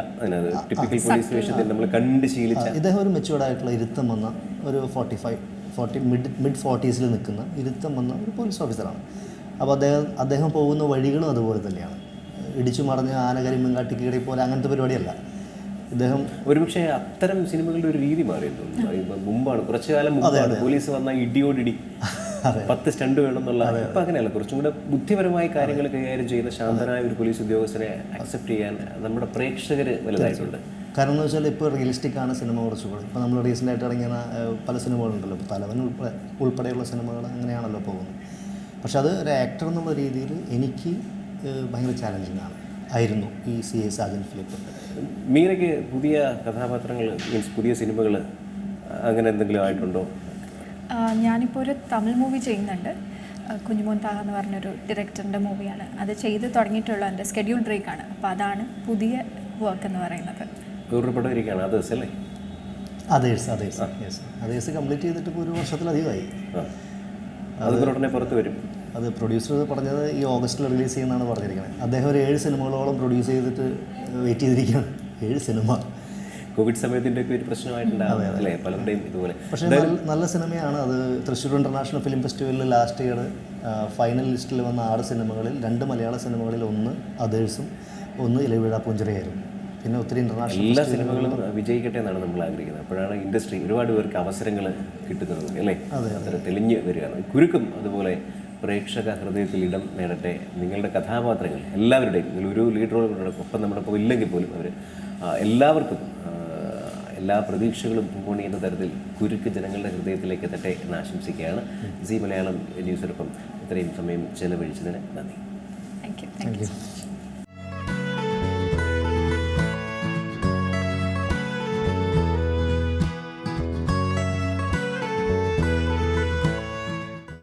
നമ്മൾ കണ്ട് ശീലിച്ച ഇദ്ദേഹം ഒരു മെച്ചുവേർഡ് ആയിട്ടുള്ള ഇരുത്തം വന്ന ഒരു forty five forty mid mid ഫോർട്ടീസിൽ നിൽക്കുന്ന ഇരുത്തം വന്ന ഒരു പോലീസ് ഓഫീസറാണ് അപ്പോൾ അദ്ദേഹം അദ്ദേഹം പോകുന്ന വഴികളും അതുപോലെ തന്നെയാണ്. ഇടിച്ചു മറിഞ്ഞ് ആനകരിമ്പും കാട്ടിക്കീടി പോലെ അങ്ങനത്തെ പരിപാടിയല്ല. ഇദ്ദേഹം ഒരുപക്ഷെ അത്തരം സിനിമകളുടെ ഒരു രീതി മാറിയെന്ന് തോന്നുന്നു മുമ്പാണ്. കുറച്ചു കാലം മുമ്പാണ് പോലീസ് വന്ന ഇടിയോടിടി പത്ത് സ്റ്റണ്ട് വേണം വേണമെന്നുള്ള ഇപ്പം അങ്ങനെയല്ല. കുറച്ചും കൂടെ ബുദ്ധിപരമായ കാര്യങ്ങൾ കൈകാര്യം ചെയ്യുന്ന ശാന്തനായ ഒരു പോലീസ് ഉദ്യോഗസ്ഥനെ അക്സെപ്റ്റ് ചെയ്യാൻ നമ്മുടെ പ്രേക്ഷകർ വലുതായിട്ടുണ്ട്. കാരണം എന്ന് വെച്ചാൽ ഇപ്പോൾ റിയലിസ്റ്റിക് ആണ് സിനിമ കുറച്ചുകൂടി ഇപ്പോൾ നമ്മൾ റീസെന്റ് ആയിട്ട് ഇറങ്ങിയ പല സിനിമകളുണ്ടല്ലോ. ഇപ്പോൾ തലവൻ ഉൾപ്പെടെ ഉൾപ്പെടെയുള്ള സിനിമകൾ അങ്ങനെയാണല്ലോ പോകുന്നത്. പക്ഷെ അത് ഒരു ആക്ടർ എന്നുള്ള രീതിയിൽ എനിക്ക് ഭയങ്കര ചാലഞ്ചിങ് ആണ്. ആയിരുന്നു ഈ സി എ സാജൻ ഫിലിപ്പ് മീനയ്ക്ക് പുതിയ കഥാപാത്രങ്ങൾ മീൻസ് പുതിയ സിനിമകൾ അങ്ങനെ എന്തെങ്കിലും ആയിട്ടുണ്ടോ? ഞാനിപ്പോൾ ഒരു തമിഴ് മൂവി ചെയ്യുന്നുണ്ട്. കുഞ്ഞുമോൻ താഹ എന്ന് പറഞ്ഞൊരു ഡയറക്ടറിന്റെ മൂവിയാണ് അത് ചെയ്ത് തുടങ്ങിയിട്ടുള്ള എന്റെ സ്കെഡ്യൂൾ ബ്രേക്കാണ് അപ്പോൾ അതാണ് പുതിയ വർക്ക് എന്ന് പറയുന്നത്. വേറൊരു പടം ഇരിക്കുകയാണ്. അതേഴ്സ് അല്ലേ? അതേഴ്സ് അതേഴ്സ് അതേഴ്സ് കംപ്ലീറ്റ് ചെയ്തിട്ട് ഇപ്പോൾ ഒരു വർഷത്തിലധികമായി. ആ. അത് ഉടനെ പുറത്ത് വരും. അത് പ്രൊഡ്യൂസർ പറഞ്ഞത് ഈ ഓഗസ്റ്റിൽ റിലീസ് ചെയ്യുന്നതാണ് പറഞ്ഞിരിക്കുന്നത്. അദ്ദേഹം ഒരു ഏഴ് സിനിമകളോളം പ്രൊഡ്യൂസ് ചെയ്തിട്ട് വെയിറ്റ് ചെയ്തിരിക്കുകയാണ്. ഏഴ് സിനിമ. കോവിഡ് സമയത്തിന്റെ ഒക്കെ ഒരു പ്രശ്നമായിട്ടുണ്ടാകും അല്ലേ? പലരുടെയും ഇതുപോലെ. പക്ഷേ നല്ല സിനിമയാണ് അത്. തൃശ്ശൂർ ഇന്റർനാഷണൽ ഫിലിം ഫെസ്റ്റിവലിൽ ലാസ്റ്റ് ഇയർ ഫൈനൽ ലിസ്റ്റിൽ വന്ന ആറ് സിനിമകളിൽ രണ്ട് മലയാള സിനിമകളിൽ ഒന്ന് അതേഴ്സും ഒന്ന് ഇലവിഴ പൂഞ്ചിറയായിരുന്നു പിന്നെ ഒത്തിരി ഇന്റർനാഷണൽ എല്ലാ സിനിമകളും വിജയിക്കട്ടെ എന്നാണ് നമ്മൾ ആഗ്രഹിക്കുന്നത്. അപ്പോഴാണ് ഇൻഡസ്ട്രി ഒരുപാട് പേർക്ക് അവസരങ്ങൾ കിട്ടുന്നത് അല്ലേ? അത്ര തെളിഞ്ഞ് വരികയാണ്. കുരുക്കും അതുപോലെ പ്രേക്ഷക ഹൃദയത്തിൽ ഇടം നേടട്ടെ. നിങ്ങളുടെ കഥാപാത്രങ്ങൾ എല്ലാവരുടെയും നിങ്ങൾ ഒരു ലീഡറോട് ഒപ്പം നമ്മുടെ ഒപ്പം ഇല്ലെങ്കിൽ പോലും അവർ എല്ലാവർക്കും എല്ലാ പ്രതീക്ഷകളും പൂണിയുന്ന തരത്തിൽ കുരുക്ക് ജനങ്ങളുടെ ഹൃദയത്തിലേക്ക് എത്തട്ടെ എന്ന് ആശംസിക്കുകയാണ്. സി മലയാളം ന്യൂസിനൊപ്പം ഇത്രയും സമയം ചെലവഴിച്ചതിന് നന്ദി. Thank you thank you